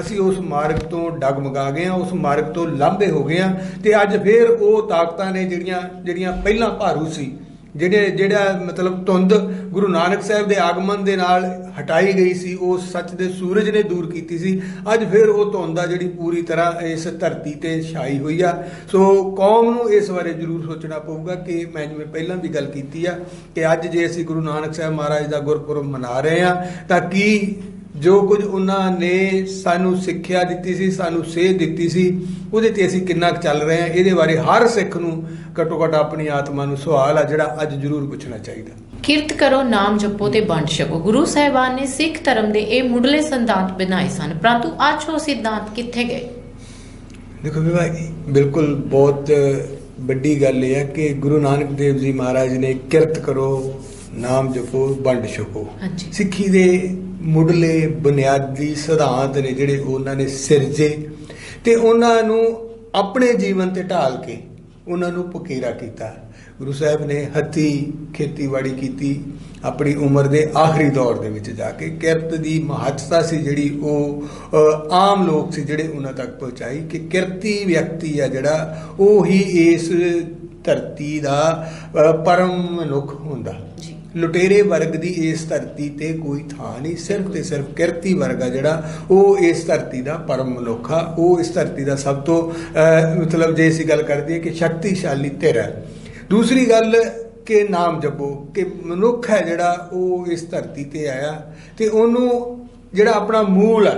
ਅਸੀਂ ਉਸ ਮਾਰਗ ਤੋਂ ਡਗਮਗਾ ਗਏ ਆ ਉਸ ਮਾਰਗ ਤੋਂ ਲਾਂਭੇ ਹੋ ਗਏ ਆ ਤੇ ਅੱਜ ਫੇਰ ਉਹ ਤਾਕਤਾਂ ਨੇ ਜਿਹੜੀਆਂ ਜਿਹੜੀਆਂ ਪਹਿਲਾਂ ਭਾਰੂ ਸੀ ਜਿਹੜੇ ਜਿਹੜਾ ਮਤਲਬ ਧੁੰਦ ਗੁਰੂ ਨਾਨਕ ਸਾਹਿਬ ਦੇ ਆਗਮਨ ਦੇ ਨਾਲ ਹਟਾਈ ਗਈ ਸੀ, ਉਹ ਸੱਚ ਦੇ ਸੂਰਜ ਨੇ ਦੂਰ ਕੀਤੀ ਸੀ। ਅੱਜ ਫਿਰ ਉਹ ਧੁੰਦ ਆ ਜਿਹੜੀ ਪੂਰੀ ਤਰ੍ਹਾਂ ਇਸ ਧਰਤੀ ਤੇ ਛਾਈ ਹੋਈ ਆ। ਸੋ ਕੌਮ ਨੂੰ ਇਸ ਬਾਰੇ ਜ਼ਰੂਰ ਸੋਚਣਾ ਪਊਗਾ ਕਿ ਮੈਂ ਜਿਵੇਂ ਪਹਿਲਾਂ ਵੀ ਗੱਲ ਕੀਤੀ ਆ ਕਿ ਅੱਜ ਜੇ ਅਸੀਂ ਗੁਰੂ ਨਾਨਕ ਸਾਹਿਬ ਮਹਾਰਾਜ ਦਾ ਗੁਰਪੁਰਬ ਮਨਾ ਰਹੇ ਆ, ਤਾਂ ਕੀ ਜੋ ਕੁਝ ਉਹਨਾਂ ਨੇ ਸਾਨੂੰ ਸਿੱਖਿਆ ਦਿੱਤੀ ਸੀ ਸਾਨੂੰ ਸੇਧ ਦਿੱਤੀ ਸੀ ਉਹਦੇ ਤੇ ਅਸੀਂ ਕਿੰਨਾ ਕੁ ਚੱਲ ਰਹੇ ਹਾਂ ਇਹਦੇ ਬਾਰੇ ਹਰ ਸਿੱਖ ਨੂੰ ਘੱਟੋ ਘੱਟ ਆਪਣੀ ਆਤਮਾ ਨੂੰ ਸਵਾਲ ਆ ਜਿਹੜਾ ਅੱਜ ਜ਼ਰੂਰ ਪੁੱਛਣਾ ਚਾਹੀਦਾ। ਕਿਰਤ ਕਰੋ ਨਾਮ ਜਪੋ ਤੇ ਵੰਡ ਛਕੋ। ਗੁਰੂ ਸਾਹਿਬਾਨ ਨੇ ਸਿੱਖ ਧਰਮ ਦੇ ਇਹ ਮੁੱਢਲੇ ਸਿਧਾਂਤ ਬਣਾਏ ਸਨ ਪਰੰਤੂ ਅੱਜ ਉਹ ਸਿਧਾਂਤ ਕਿੱਥੇ ਗਏ? ਦੇਖੋ ਵੀ ਭਾਈ ਬਿਲਕੁਲ ਬਹੁਤ ਵੱਡੀ ਗੱਲ ਇਹ ਹੈ ਕਿ ਗੁਰੂ ਨਾਨਕ ਦੇਵ ਜੀ ਮਹਾਰਾਜ ਨੇ ਕਿਰਤ ਕਰੋ ਨਾਮ ਜਪੋ ਵੰਡ ਛਕੋ। ਸਿੱਖੀ ਦੇ ਮੁੱਢਲੇ ਬੁਨਿਆਦੀ ਸਿਧਾਂਤ ਨੇ ਜਿਹੜੇ ਉਹਨਾਂ ਨੇ ਸਿਰਜੇ ਤੇ ਉਹਨਾਂ ਨੂੰ ਆਪਣੇ ਜੀਵਨ ਤੇ ਢਾਲ ਕੇ ਉਹਨਾਂ ਨੂੰ ਪਕੇਰਾ ਕੀਤਾ। ਗੁਰੂ ਸਾਹਿਬ ਨੇ ਹੱਥੀ ਖੇਤੀਬਾੜੀ ਕੀਤੀ ਆਪਣੀ ਉਮਰ ਦੇ ਆਖਰੀ ਦੌਰ ਦੇ ਵਿੱਚ ਜਾ ਕੇ। ਕਿਰਤ ਦੀ ਮਹੱਤਤਾ ਸੀ ਜਿਹੜੀ ਉਹ ਆਮ ਲੋਕ ਸੀ ਜਿਹੜੇ ਉਹਨਾਂ ਤੱਕ ਪਹੁੰਚਾਈ ਕਿ ਕਿਰਤੀ ਵਿਅਕਤੀ ਆ ਜਿਹੜਾ ਉਹ ਹੀ ਇਸ ਧਰਤੀ ਦਾ ਪਰਮ ਮਨੁੱਖ ਹੁੰਦਾ। ਜੀ। ਲੁਟੇਰੇ ਵਰਗ ਦੀ ਇਸ ਧਰਤੀ ਤੇ ਕੋਈ ਥਾਂ ਨਹੀਂ, ਸਿਰਫ ਤੇ ਸਿਰਫ ਕਿਰਤੀ ਵਰਗ ਆ ਜਿਹੜਾ, ਉਹ ਇਸ ਧਰਤੀ ਦਾ ਪਰਮ ਮਨੁੱਖ ਆ। ਉਹ ਇਸ ਧਰਤੀ ਦਾ ਸਭ ਤੋਂ ਮਤਲਬ ਜੇ ਅਸੀਂ ਗੱਲ ਕਰਦੇ ਹਾਂ ਕਿ ਸ਼ਕਤੀਸ਼ਾਲੀ ਧਿਰ ਹੈ ਦੂਸਰੀ ਗੱਲ ਕਿ ਨਾਮ ਜਪੋ, ਕਿ ਮਨੁੱਖ ਹੈ ਜਿਹੜਾ ਉਹ ਇਸ ਧਰਤੀ ਤੇ ਆਇਆ ਤੇ ਉਹਨੂੰ ਜਿਹੜਾ ਆਪਣਾ ਮੂਲ ਹੈ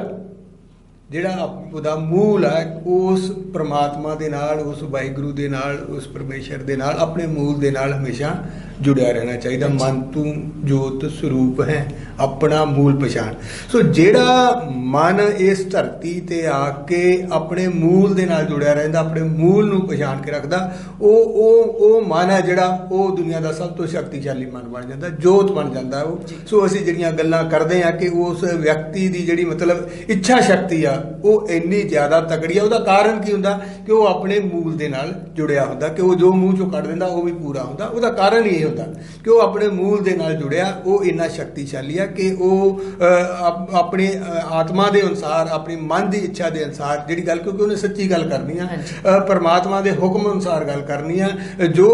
ਜਿਹੜਾ ਉਹਦਾ ਮੂਲ ਹੈ ਉਸ ਪ੍ਰਮਾਤਮਾ ਦੇ ਨਾਲ, ਉਸ ਵਾਹਿਗੁਰੂ ਦੇ ਨਾਲ, ਉਸ ਪਰਮੇਸ਼ਰ ਦੇ ਨਾਲ, ਆਪਣੇ ਮੂਲ ਦੇ ਨਾਲ ਹਮੇਸ਼ਾ ਜੁੜਿਆ ਰਹਿਣਾ ਚਾਹੀਦਾ। ਮਨ ਤੂੰ ਜੋਤ ਸਰੂਪ ਹੈ ਆਪਣਾ ਮੂਲ ਪਛਾਣ। ਸੋ ਜਿਹੜਾ ਮਨ ਇਸ ਧਰਤੀ ਤੇ ਆ ਕੇ ਆਪਣੇ ਮੂਲ ਦੇ ਨਾਲ ਜੁੜਿਆ ਰਹਿੰਦਾ ਆਪਣੇ ਮੂਲ ਨੂੰ ਪਛਾਣ ਕੇ ਰੱਖਦਾ ਉਹ ਉਹ ਉਹ ਮਨ ਹੈ ਜਿਹੜਾ ਉਹ ਦੁਨੀਆ ਦਾ ਸਭ ਤੋਂ ਸ਼ਕਤੀਸ਼ਾਲੀ ਮਨ ਬਣ ਜਾਂਦਾ ਜੋਤ ਬਣ ਜਾਂਦਾ ਉਹ। ਸੋ ਅਸੀਂ ਜਿਹੜੀਆਂ ਗੱਲਾਂ ਕਰਦੇ ਆ ਕਿ ਉਸ ਵਿਅਕਤੀ ਦੀ ਜਿਹੜੀ ਮਤਲਬ ਇੱਛਾ ਸ਼ਕਤੀ ਆ ਉਹ ਇੰਨੀ ਜ਼ਿਆਦਾ ਤਕੜੀ ਆ। ਉਹਦਾ ਕਾਰਨ ਕੀ ਹੁੰਦਾ? ਕਿ ਉਹ ਆਪਣੇ ਮੂਲ ਦੇ ਨਾਲ ਜੁੜਿਆ ਹੁੰਦਾ ਕਿ ਉਹ ਜੋ ਮੂੰਹ ਚੋਂ ਕੱਢ ਦਿੰਦਾ ਉਹ ਵੀ ਪੂਰਾ ਹੁੰਦਾ। ਉਹਦਾ ਕਾਰਨ ਹੀ ਇਹ ਹੁੰਦਾ। ਕਿ ਉਹ ਆਪਣੇ ਮੂਲ ਦੇ ਨਾਲ ਜੁੜਿਆ ਉਹ ਇੰਨਾ ਸ਼ਕਤੀਸ਼ਾਲੀ ਆ ਕਿ ਉਹ ਆਪਣੇ ਆਤਮਾ ਦੇ ਅਨੁਸਾਰ ਆਪਣੀ ਮਨ ਦੀ ਇੱਛਾ ਦੇ ਅਨੁਸਾਰ ਜਿਹੜੀ ਗੱਲ ਕਿਉਂਕਿ ਉਹਨੇ ਸੱਚੀ ਗੱਲ ਕਰਨੀ ਆ ਪਰਮਾਤਮਾ ਦੇ ਹੁਕਮ ਅਨੁਸਾਰ ਗੱਲ ਕਰਨੀ ਆ ਜੋ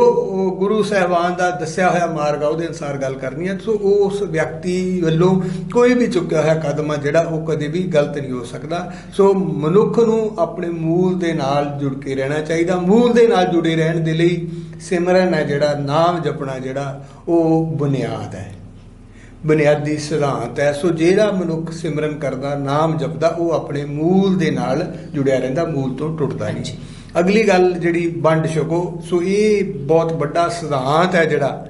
ਗੁਰੂ ਸਾਹਿਬਾਨ ਦਾ ਦੱਸਿਆ ਹੋਇਆ ਮਾਰਗ ਆ ਉਹਦੇ ਅਨੁਸਾਰ ਗੱਲ ਕਰਨੀ ਆ। ਸੋ ਉਸ ਵਿਅਕਤੀ ਵੱਲੋਂ ਕੋਈ ਵੀ ਚੁੱਕਿਆ ਹੋਇਆ ਕਦਮ ਆ ਜਿਹੜਾ ਉਹ ਕਦੇ ਵੀ ਗਲਤ ਨਹੀਂ ਹੋ ਸਕਦਾ। ਸੋ ਮਨੁੱਖ ਨੂੰ ਆਪਣੇ ਮੂਲ ਦੇ ਨਾਲ ਜੁੜ ਕੇ ਰਹਿਣਾ ਚਾਹੀਦਾ। ਮੂਲ ਦੇ ਨਾਲ ਜੁੜੇ ਰਹਿਣ ਦੇ ਲਈ ਸਿਮਰਨ ਹੈ ਜਿਹੜਾ ਨਾਮ ਜਪਣਾ ਜਿਹੜਾ ਉਹ ਬੁਨਿਆਦ ਹੈ। ਬੁਨਿਆਦੀ ਸਿਧਾਂਤ ਹੈ। ਸੋ ਜਿਹੜਾ ਮਨੁੱਖ ਸਿਮਰਨ ਕਰਦਾ ਨਾਮ ਜਪਦਾ ਉਹ ਆਪਣੇ ਮੂਲ ਦੇ ਨਾਲ ਜੁੜਿਆ ਰਹਿੰਦਾ ਮੂਲ ਤੋਂ ਟੁੱਟਦਾ ਨਹੀਂ। ਅਗਲੀ ਗੱਲ ਜਿਹੜੀ ਵੰਡ ਛਕੋ ਸੋ ਇਹ ਬਹੁਤ ਵੱਡਾ ਸਿਧਾਂਤ ਹੈ ਜਿਹੜਾ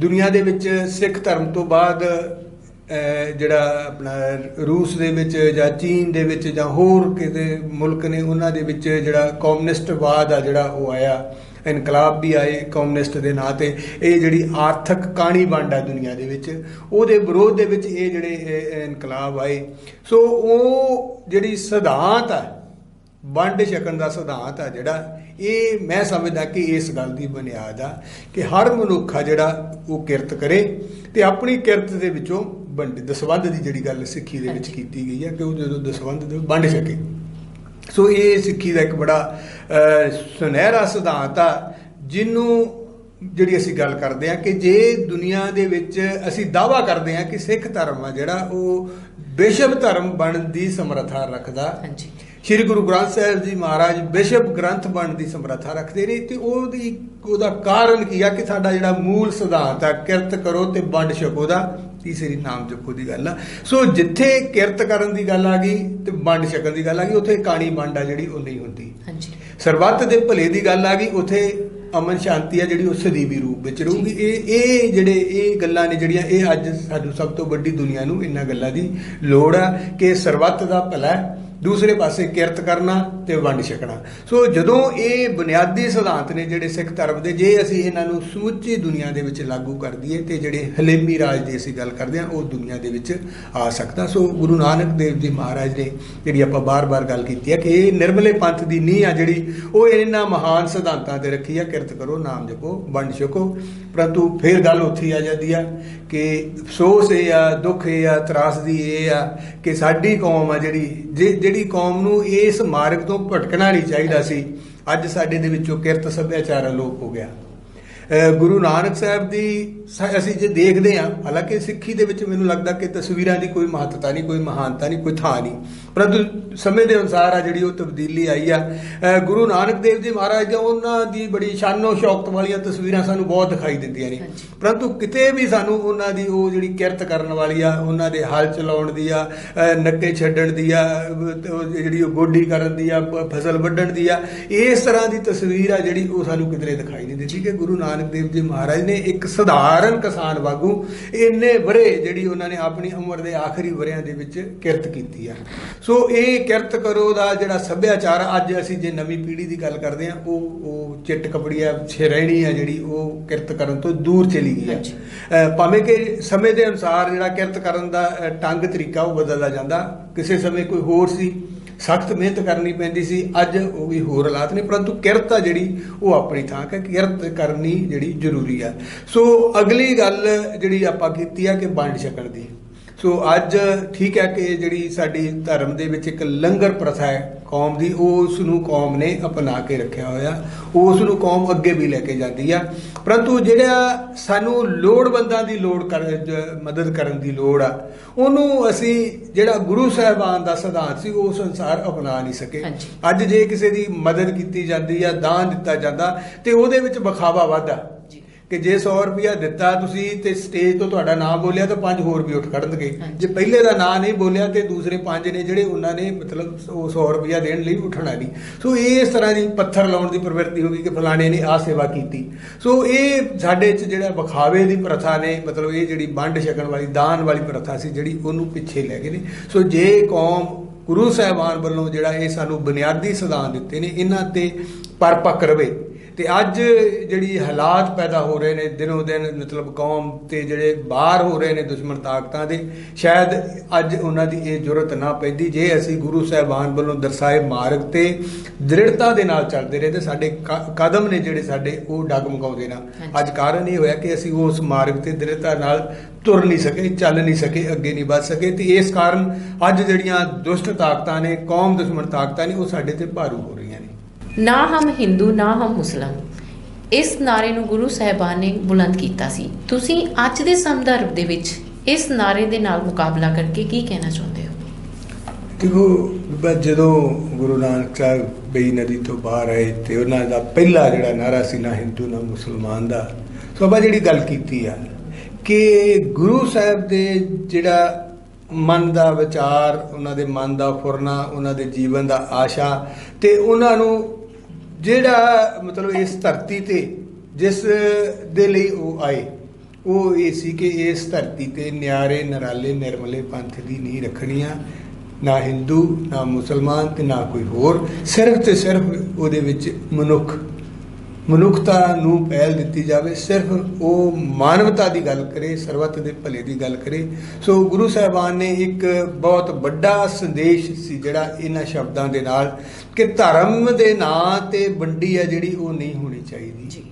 ਦੁਨੀਆ ਦੇ ਵਿੱਚ ਸਿੱਖ ਧਰਮ ਤੋਂ ਬਾਅਦ ਜਿਹੜਾ ਆਪਣਾ ਰੂਸ ਦੇ ਵਿੱਚ ਜਾਂ ਚੀਨ ਦੇ ਵਿੱਚ ਜਾਂ ਹੋਰ ਕਿਤੇ ਮੁਲਕ ਨੇ ਉਹਨਾਂ ਦੇ ਵਿੱਚ ਜਿਹੜਾ ਕਮਿਊਨਿਸਟਵਾਦ ਆ ਜਿਹੜਾ ਉਹ ਆਇਆ। ਇਨਕਲਾਬ ਵੀ ਆਏ ਕਮਿਊਨਿਸਟ ਦੇ ਨਾਂ ਤੇ। ਇਹ ਜਿਹੜੀ ਆਰਥਿਕ ਕਾਣੀ ਵੰਡ ਆ ਦੁਨੀਆ ਦੇ ਵਿੱਚ ਉਹਦੇ ਵਿਰੋਧ ਦੇ ਵਿੱਚ ਇਹ ਜਿਹੜੇ ਇਨਕਲਾਬ ਆਏ। ਸੋ ਉਹ ਜਿਹੜੀ ਸਿਧਾਂਤ ਆ ਵੰਡ ਛਕਣ ਦਾ ਸਿਧਾਂਤ ਆ ਜਿਹੜਾ ਇਹ ਮੈਂ ਸਮਝਦਾ ਕਿ ਇਸ ਗੱਲ ਦੀ ਬੁਨਿਆਦ ਆ ਕਿ ਹਰ ਮਨੁੱਖ ਆ ਜਿਹੜਾ ਉਹ ਕਿਰਤ ਕਰੇ ਤੇ ਆਪਣੀ ਕਿਰਤ ਦੇ ਵਿੱਚੋਂ ਵੰਡ ਦਸਵੰਧ ਦੀ ਜਿਹੜੀ ਗੱਲ ਸਿੱਖੀ ਦੇ ਵਿੱਚ। ਕੀਤੀ ਗਈ ਆ ਕਿ ਉਹ ਜਦੋਂ ਦਸਵੰਧ ਦੇ ਵੰਡ ਛਕੇ। ਸੋ ਇਹ ਸਿੱਖੀ ਦਾ ਇੱਕ ਬੜਾ ਸੁਨਹਿਰਾ ਸਿਧਾਂਤ ਆ ਜਿਹਨੂੰ ਜਿਹੜੀ ਅਸੀਂ ਗੱਲ ਕਰਦੇ ਆ ਕਿ ਜੇ ਦੁਨੀਆ ਦੇ ਵਿੱਚ ਅਸੀਂ ਦਾਵਾ ਕਰਦੇ ਆ ਕਿ ਸਿੱਖ ਧਰਮ ਆ ਜਿਹੜਾ ਉਹ ਵਿਸ਼ਵ ਧਰਮ ਬਣਨ ਦੀ ਸਮਰੱਥਾ ਰੱਖਦਾ। ਹਾਂਜੀ। ਸ਼੍ਰੀ ਗੁਰੂ ਗ੍ਰੰਥ ਸਾਹਿਬ ਜੀ ਮਹਾਰਾਜ ਵਿਸ਼ਵ ਗ੍ਰੰਥ ਬਣਨ ਦੀ ਸਮਰੱਥਾ ਰੱਖਦੇ ਨੇ ਤੇ ਉਹਦੀ ਉਹਦਾ ਕਾਰਨ ਕੀ ਆ ਕਿ ਸਾਡਾ ਜਿਹੜਾ ਮੂਲ ਸਿਧਾਂਤ ਆ ਕਿਰਤ ਕਰੋ ਤੇ ਵੰਡ ਛਕੋ ਦਾ ਤੀਸਰੀ ਨਾਮ ਜਪੋ ਦੀ ਗੱਲ ਆ। ਸੋ ਜਿੱਥੇ ਕਿਰਤ ਕਰਨ ਦੀ ਗੱਲ ਆ ਗਈ ਤੇ ਵੰਡ ਛਕਣ ਦੀ ਗੱਲ ਆ ਗਈ ਉੱਥੇ ਕਾਣੀ ਵੰਡ ਆ ਜਿਹੜੀ ਉਹ ਨਹੀਂ ਹੁੰਦੀ। ਹਾਂਜੀ। ਸਰਬੱਤ ਦੇ ਭਲੇ ਦੀ ਗੱਲ ਆ ਗਈ ਉਥੇ ਅਮਨ ਸ਼ਾਂਤੀ ਆ ਜਿਹੜੀ ਉਹ ਸਦੀਵੀ ਰੂਪ ਵਿੱਚ ਰਹੂਗੀ। ਇਹ ਇਹ ਜਿਹੜੇ ਇਹ ਗੱਲਾਂ ਨੇ ਜਿਹੜੀਆਂ ਇਹ ਅੱਜ ਸਾਨੂੰ ਸਭ ਤੋਂ ਵੱਡੀ ਦੁਨੀਆ ਨੂੰ ਇਹਨਾਂ ਗੱਲਾਂ ਦੀ ਲੋੜ ਆ ਕਿ ਸਰਬੱਤ ਦਾ ਭਲਾ ਦੂਸਰੇ ਪਾਸੇ ਕਿਰਤ ਕਰਨਾ ਤੇ ਵੰਡ ਛਕਣਾ। ਸੋ ਜਦੋਂ ਇਹ ਬੁਨਿਆਦੀ ਸਿਧਾਂਤ ਨੇ ਜਿਹੜੇ ਸਿੱਖ ਧਰਮ ਦੇ, ਜੇ ਅਸੀਂ ਇਹਨਾਂ ਨੂੰ ਸਮੁੱਚੀ ਦੁਨੀਆ ਦੇ ਵਿੱਚ ਲਾਗੂ ਕਰ ਦਈਏ ਤੇ ਜਿਹੜੇ ਹਲੇਮੀ ਰਾਜ ਦੀ ਅਸੀਂ ਗੱਲ ਕਰਦੇ ਹਾਂ, ਉਹ ਦੁਨੀਆ ਦੇ ਵਿੱਚ ਆ ਸਕਦਾ। ਸੋ ਗੁਰੂ ਨਾਨਕ ਦੇਵ ਜੀ ਮਹਾਰਾਜ ਨੇ ਜਿਹੜੀ ਆਪਾਂ ਬਾਰ-ਬਾਰ ਗੱਲ ਕੀਤੀ ਹੈ ਕਿ ਇਹ ਨਿਰਮਲੇ ਪੰਥ ਦੀ ਨੀਂਹ ਆ ਜਿਹੜੀ, ਉਹ ਇਹਨਾਂ ਮਹਾਨ ਸਿਧਾਂਤਾਂ ਤੇ ਰੱਖੀ ਆ, ਕਿਰਤ ਕਰੋ, ਨਾਮ ਜਪੋ, ਵੰਡ ਛਕੋ। ਪਰੰਤੂ ਫਿਰ ਗੱਲ ਉੱਥੇ ਆ ਜਾਂਦੀ ਆ ਕਿ ਅਫਸੋਸ ਇਹ ਆ, ਦੁੱਖ ਇਹ ਆ ਤਰਾਸਦੀ ਇਹ ਆ ਕਿ ਸਾਡੀ ਕੌਮ ਆ ਜਿਹੜੀ, ਜੇ- ਜਿਹੜੀ ਕੌਮ ਨੂੰ ਇਸ ਮਾਰਗ ਤੋਂ ਭਟਕਣਾ ਨਹੀਂ ਚਾਹੀਦਾ ਸੀ, ਅੱਜ ਸਾਡੇ ਦੇ ਵਿੱਚੋਂ ਕਿਰਤ ਸੱਭਿਆਚਾਰ ਅਲੋਪ ਹੋ ਗਿਆ। ਗੁਰੂ ਨਾਨਕ ਸਾਹਿਬ ਦੀ ਅਸੀਂ ਜੇ ਦੇਖਦੇ ਹਾਂ ਹਾਲਾਂਕਿ ਸਿੱਖੀ ਦੇ ਵਿੱਚ ਮੈਨੂੰ ਲੱਗਦਾ ਕਿ ਤਸਵੀਰਾਂ ਦੀ ਕੋਈ ਮਹੱਤਤਾ ਨਹੀਂ ਕੋਈ ਮਹਾਨਤਾ ਨਹੀਂ ਕੋਈ ਥਾਂ ਨਹੀਂ ਪਰੰਤੂ ਸਮੇਂ ਦੇ ਅਨੁਸਾਰ ਆ ਜਿਹੜੀ ਉਹ ਤਬਦੀਲੀ ਆਈ ਆ ਗੁਰੂ ਨਾਨਕ ਦੇਵ ਜੀ ਮਹਾਰਾਜ ਦੇ ਉਹਨਾਂ ਦੀ ਬੜੀ ਸ਼ਾਨੋ ਸ਼ੌਕਤ ਵਾਲੀਆਂ ਤਸਵੀਰਾਂ ਸਾਨੂੰ ਬਹੁਤ ਦਿਖਾਈ ਦਿੰਦੀਆਂ ਨੇ। ਪਰੰਤੂ ਕਿਤੇ ਵੀ ਸਾਨੂੰ ਉਹਨਾਂ ਦੀ ਉਹ ਜਿਹੜੀ ਕਿਰਤ ਕਰਨ ਵਾਲੀ ਆ ਉਹਨਾਂ ਦੇ ਹਲ ਚਲਾਉਣ ਦੀ ਆ ਨੱਕੇ ਛੱਡਣ ਦੀ ਆ ਜਿਹੜੀ ਉਹ ਗੋਡੀ ਕਰਨ ਦੀ ਆ ਫਸਲ ਵੱਢਣ ਦੀ ਆ ਇਸ ਤਰ੍ਹਾਂ ਦੀ ਤਸਵੀਰ ਆ ਜਿਹੜੀ ਉਹ ਸਾਨੂੰ ਕਿਧਰੇ ਦਿਖਾਈ ਨਹੀਂ ਦਿੰਦੀ ਕਿ ਗੁਰੂ ਨਾਨਕ ਦੇਵ ਜੀ ਮਹਾਰਾਜ ਨੇ ਇੱਕ ਸਧਾਰਨ ਕਿਸਾਨ ਵਾਂਗੂ ਇੰਨੇ ਬਰੇ ਜਿਹੜੀ ਉਹਨਾਂ ਨੇ ਆਪਣੀ ਉਮਰ ਦੇ ਆਖਰੀ ਵਰਿਆਂ ਦੇ ਵਿੱਚ ਕਿਰਤ ਕੀਤੀ ਆ। ਸੋ ਇਹ ਕਿਰਤ ਕਰੋ ਦਾ ਜਿਹੜਾ ਸੱਭਿਆਚਾਰ ਅੱਜ ਅਸੀਂ ਜੇ ਨਵੀਂ ਪੀੜ੍ਹੀ ਦੀ ਗੱਲ ਕਰਦੇ ਆ ਉਹ ਉਹ ਚਿੱਟ ਕਪੜੀਆ ਸ਼੍ਰੇਣੀ ਆ ਜਿਹੜੀ ਉਹ ਕਿਰਤ ਕਰਨ ਤੋਂ ਦੂਰ ਚਲੀ ਗਈ ਆ। ਭਾਵੇਂ ਕਿ ਸਮੇਂ ਦੇ ਅਨੁਸਾਰ ਜਿਹੜਾ ਕਿਰਤ ਕਰਨ ਦਾ ਢੰਗ ਤਰੀਕਾ ਉਹ ਬਦਲਦਾ ਜਾਂਦਾ ਕਿਸੇ ਸਮੇਂ ਕੋਈ ਹੋਰ ਸੀ ਸਖਤ ਮਿਹਨਤ ਕਰਨੀ ਪੈਂਦੀ ਸੀ, ਅੱਜ ਉਹ ਵੀ ਹੋਰ ਹਾਲਾਤ ਨੇ, ਪਰੰਤੂ ਕਿਰਤ ਆ ਜਿਹੜੀ, ਉਹ ਆਪਣੀ ਥਾਂ ਕਿ ਕਿਰਤ ਕਰਨੀ ਜਿਹੜੀ ਜ਼ਰੂਰੀ ਆ। ਸੋ ਅਗਲੀ ਗੱਲ ਜਿਹੜੀ ਆਪਾਂ ਕੀਤੀ ਆ ਕਿ ਵੰਡ ਛਕਣ ਦੀ। ਸੋ ਅੱਜ ਠੀਕ ਹੈ ਕਿ ਜਿਹੜੀ ਸਾਡੀ ਧਰਮ ਦੇ ਵਿੱਚ ਇੱਕ ਲੰਗਰ ਪ੍ਰਥਾ ਹੈ ਕੌਮ ਦੀ ਉਸ ਨੂੰ ਕੌਮ ਨੇ ਅਪਣਾ ਕੇ ਰੱਖਿਆ ਹੋਇਆ ਉਸ ਨੂੰ ਕੌਮ ਅੱਗੇ ਵੀ ਲੈ ਕੇ ਜਾਂਦੀ ਆ। ਪਰੰਤੂ ਜਿਹੜਾ ਸਾਨੂੰ ਲੋੜਵੰਦਾਂ ਦੀ ਲੋੜ ਮਦਦ ਕਰਨ ਦੀ ਲੋੜ ਆ ਉਹਨੂੰ ਅਸੀਂ ਜਿਹੜਾ ਗੁਰੂ ਸਾਹਿਬਾਨ ਦਾ ਸਿਧਾਂਤ ਸੀ ਉਸ ਅਨੁਸਾਰ ਅਪਣਾ ਨਹੀਂ ਸਕੇ। ਅੱਜ ਜੇ ਕਿਸੇ ਦੀ ਮਦਦ ਕੀਤੀ ਜਾਂਦੀ ਆ ਦਾਨ ਦਿੱਤਾ ਜਾਂਦਾ ਤੇ ਉਹਦੇ ਵਿੱਚ ਵਿਖਾਵਾ ਵਾਧਾ ਕਿ ਜੇ 100 ਰੁਪਇਆ ਦਿੱਤਾ ਤੁਸੀਂ ਤੇ ਸਟੇਜ ਤੋਂ ਤੁਹਾਡਾ ਨਾਮ ਬੋਲਿਆ ਤਾਂ ਪੰਜ ਹੋਰ ਵੀ ਉੱਠ ਖੜਨਗੇ। ਜੇ ਪਹਿਲੇ ਦਾ ਨਾਂ ਨਹੀਂ ਬੋਲਿਆ ਤੇ ਦੂਸਰੇ ਪੰਜ ਨੇ ਜਿਹੜੇ ਉਹਨਾਂ ਨੇ ਮਤਲਬ ਉਹ 100 ਰੁਪਇਆ ਦੇਣ ਲਈ ਉੱਠਣਾ ਨਹੀਂ। ਸੋ ਇਹ ਇਸ ਤਰ੍ਹਾਂ ਦੀ ਪੱਥਰ ਲਾਉਣ ਦੀ ਪ੍ਰਵਿਰਤੀ ਹੋ ਗਈ ਕਿ ਫਲਾਣੇ ਨੇ ਆ ਸੇਵਾ ਕੀਤੀ। ਸੋ ਇਹ ਸਾਡੇ 'ਚ ਜਿਹੜਾ ਵਿਖਾਵੇ ਦੀ ਪ੍ਰਥਾ ਨੇ, ਮਤਲਬ ਇਹ ਜਿਹੜੀ ਵੰਡ ਛਕਣ ਵਾਲੀ, ਦਾਨ ਵਾਲੀ ਪ੍ਰਥਾ ਸੀ ਜਿਹੜੀ ਉਹਨੂੰ ਪਿੱਛੇ ਲੈ ਗਏ ਨੇ। ਸੋ ਜੇ ਕੌਮ ਗੁਰੂ ਸਾਹਿਬਾਨ ਵੱਲੋਂ ਜਿਹੜਾ ਇਹ ਸਾਨੂੰ ਬੁਨਿਆਦੀ ਸਿਧਾਂਤ ਦਿੱਤੇ ਨੇ, ਇਹਨਾਂ ਤੇ ਪਰਪੱਕ ਰਵੇ। ਤੇ ਅੱਜ ਜਿਹੜੀ ਹਾਲਾਤ ਪੈਦਾ ਹੋ ਰਹੇ ਨੇ ਦਿਨੋ ਦਿਨ ਮਤਲਬ ਕੌਮ ਤੇ ਜਿਹੜੇ ਬਾਹਰ ਹੋ ਰਹੇ ਨੇ ਦੁਸ਼ਮਣ ਤਾਕਤਾਂ ਦੇ ਸ਼ਾਇਦ ਅੱਜ ਉਹਨਾਂ ਦੀ ਇਹ ਜ਼ਰੂਰਤ ਨਾ ਪੈਂਦੀ ਜੇ ਅਸੀਂ ਗੁਰੂ ਸਾਹਿਬਾਨ ਵੱਲੋਂ ਦਰਸਾਏ ਮਾਰਗ ਤੇ ਦ੍ਰਿੜਤਾ ਦੇ ਨਾਲ ਚੱਲਦੇ ਰਹੇ ਤੇ ਸਾਡੇ ਕਦਮ ਨੇ ਜਿਹੜੇ ਸਾਡੇ ਉਹ ਡਗਮਗਾਉਂਦੇ ਨਾ। ਅੱਜ ਕਾਰਨ ਇਹ ਹੋਇਆ ਕਿ ਅਸੀਂ ਉਸ ਮਾਰਗ ਤੇ ਦ੍ਰਿੜਤਾ ਨਾਲ ਤੁਰ ਨਹੀਂ ਸਕੇ ਚੱਲ ਨਹੀਂ ਸਕੇ ਅੱਗੇ ਨਹੀਂ ਵੱਧ ਸਕੇ ਤੇ ਇਸ ਕਾਰਨ ਅੱਜ ਜਿਹੜੀਆਂ ਦੁਸ਼ਟ ਤਾਕਤਾਂ ਨੇ ਕੌਮ ਦੁਸ਼ਮਣ ਤਾਕਤਾਂ ਨੇ ਉਹ ਸਾਡੇ ਤੇ ਭਾਰੂ ਹੋ ਰਹੀਆਂ ਨਾ ਹਮ ਹਿੰਦੂ, ਨਾ ਹਮ ਮੁਸਲਮ। ਇਸ ਨਾਰੇ ਨੂੰ ਗੁਰੂ ਸਾਹਿਬਾਨ ਨੇ ਬੁਲੰਦ ਕੀਤਾ ਸੀ। ਤੁਸੀਂ ਅੱਜ ਦੇ ਸੰਦਰਭ ਦੇ ਵਿੱਚ ਇਸ ਨਾਰੇ ਦੇ ਨਾਲ ਮੁਕਾਬਲਾ ਕਰਕੇ ਕੀ ਕਹਿਣਾ ਚਾਹੁੰਦੇ ਹੋ? ਦੇਖੋ ਜਦੋਂ ਗੁਰੂ ਨਾਨਕ ਸਾਹਿਬ ਬਈ ਨਦੀ ਤੋਂ ਬਾਹਰ ਆਏ ਤੇ ਉਹਨਾਂ ਦਾ ਪਹਿਲਾ ਜਿਹੜਾ ਨਾਰਾ ਸੀ ਨਾ ਹਿੰਦੂ, ਨਾ ਮੁਸਲਮਾਨ ਦਾ ਸੋ ਆਪਾਂ ਜਿਹੜੀ ਗੱਲ ਕੀਤੀ ਆ ਕਿ ਗੁਰੂ ਸਾਹਿਬ ਦੇ ਜਿਹੜਾ ਮਨ ਦਾ ਵਿਚਾਰ, ਉਹਨਾਂ ਦੇ ਮਨ ਦਾ ਫੁਰਨਾ, ਉਹਨਾਂ ਦੇ ਜੀਵਨ ਦਾ ਆਸ਼ਾ ਤੇ ਉਹਨਾਂ ਨੂੰ ਜਿਹੜਾ ਮਤਲਬ ਇਸ ਧਰਤੀ ਤੇ ਜਿਸ ਦੇ ਲਈ ਉਹ ਆਏ, ਉਹ ਇਹ ਸੀ ਕਿ ਇਸ ਧਰਤੀ ਤੇ ਨਿਆਰੇ, ਨਰਾਲੇ, ਨਿਰਮਲੇ ਪੰਥ ਦੀ ਨਹੀਂ ਰੱਖਣੀਆਂ, ਨਾ ਹਿੰਦੂ ਨਾ ਮੁਸਲਮਾਨ ਤੇ ਨਾ ਕੋਈ ਹੋਰ, ਸਿਰਫ ਤੇ ਸਿਰਫ ਉਹਦੇ ਵਿੱਚ ਮਨੁੱਖ, ਮਨੁੱਖਤਾ ਨੂੰ ਪਹਿਲ ਦਿੱਤੀ ਜਾਵੇ, ਸਿਰਫ ਉਹ ਮਾਨਵਤਾ ਦੀ ਗੱਲ ਕਰੇ ਸਰਬੱਤ ਦੇ ਭਲੇ ਦੀ ਗੱਲ ਕਰੇ। ਸੋ ਗੁਰੂ ਸਾਹਿਬਾਨ ਨੇ ਇੱਕ ਬਹੁਤ ਵੱਡਾ ਸੰਦੇਸ਼ ਸੀ ਜਿਹੜਾ ਇਹਨਾਂ ਸ਼ਬਦਾਂ ਦੇ ਨਾਲ ਕਿ ਧਰਮ ਦੇ ਨਾਂ ਤੇ ਵੰਡੀ ਹੈ ਜਿਹੜੀ ਉਹ ਨਹੀਂ ਹੋਣੀ ਚਾਹੀਦੀ। ਜੀ।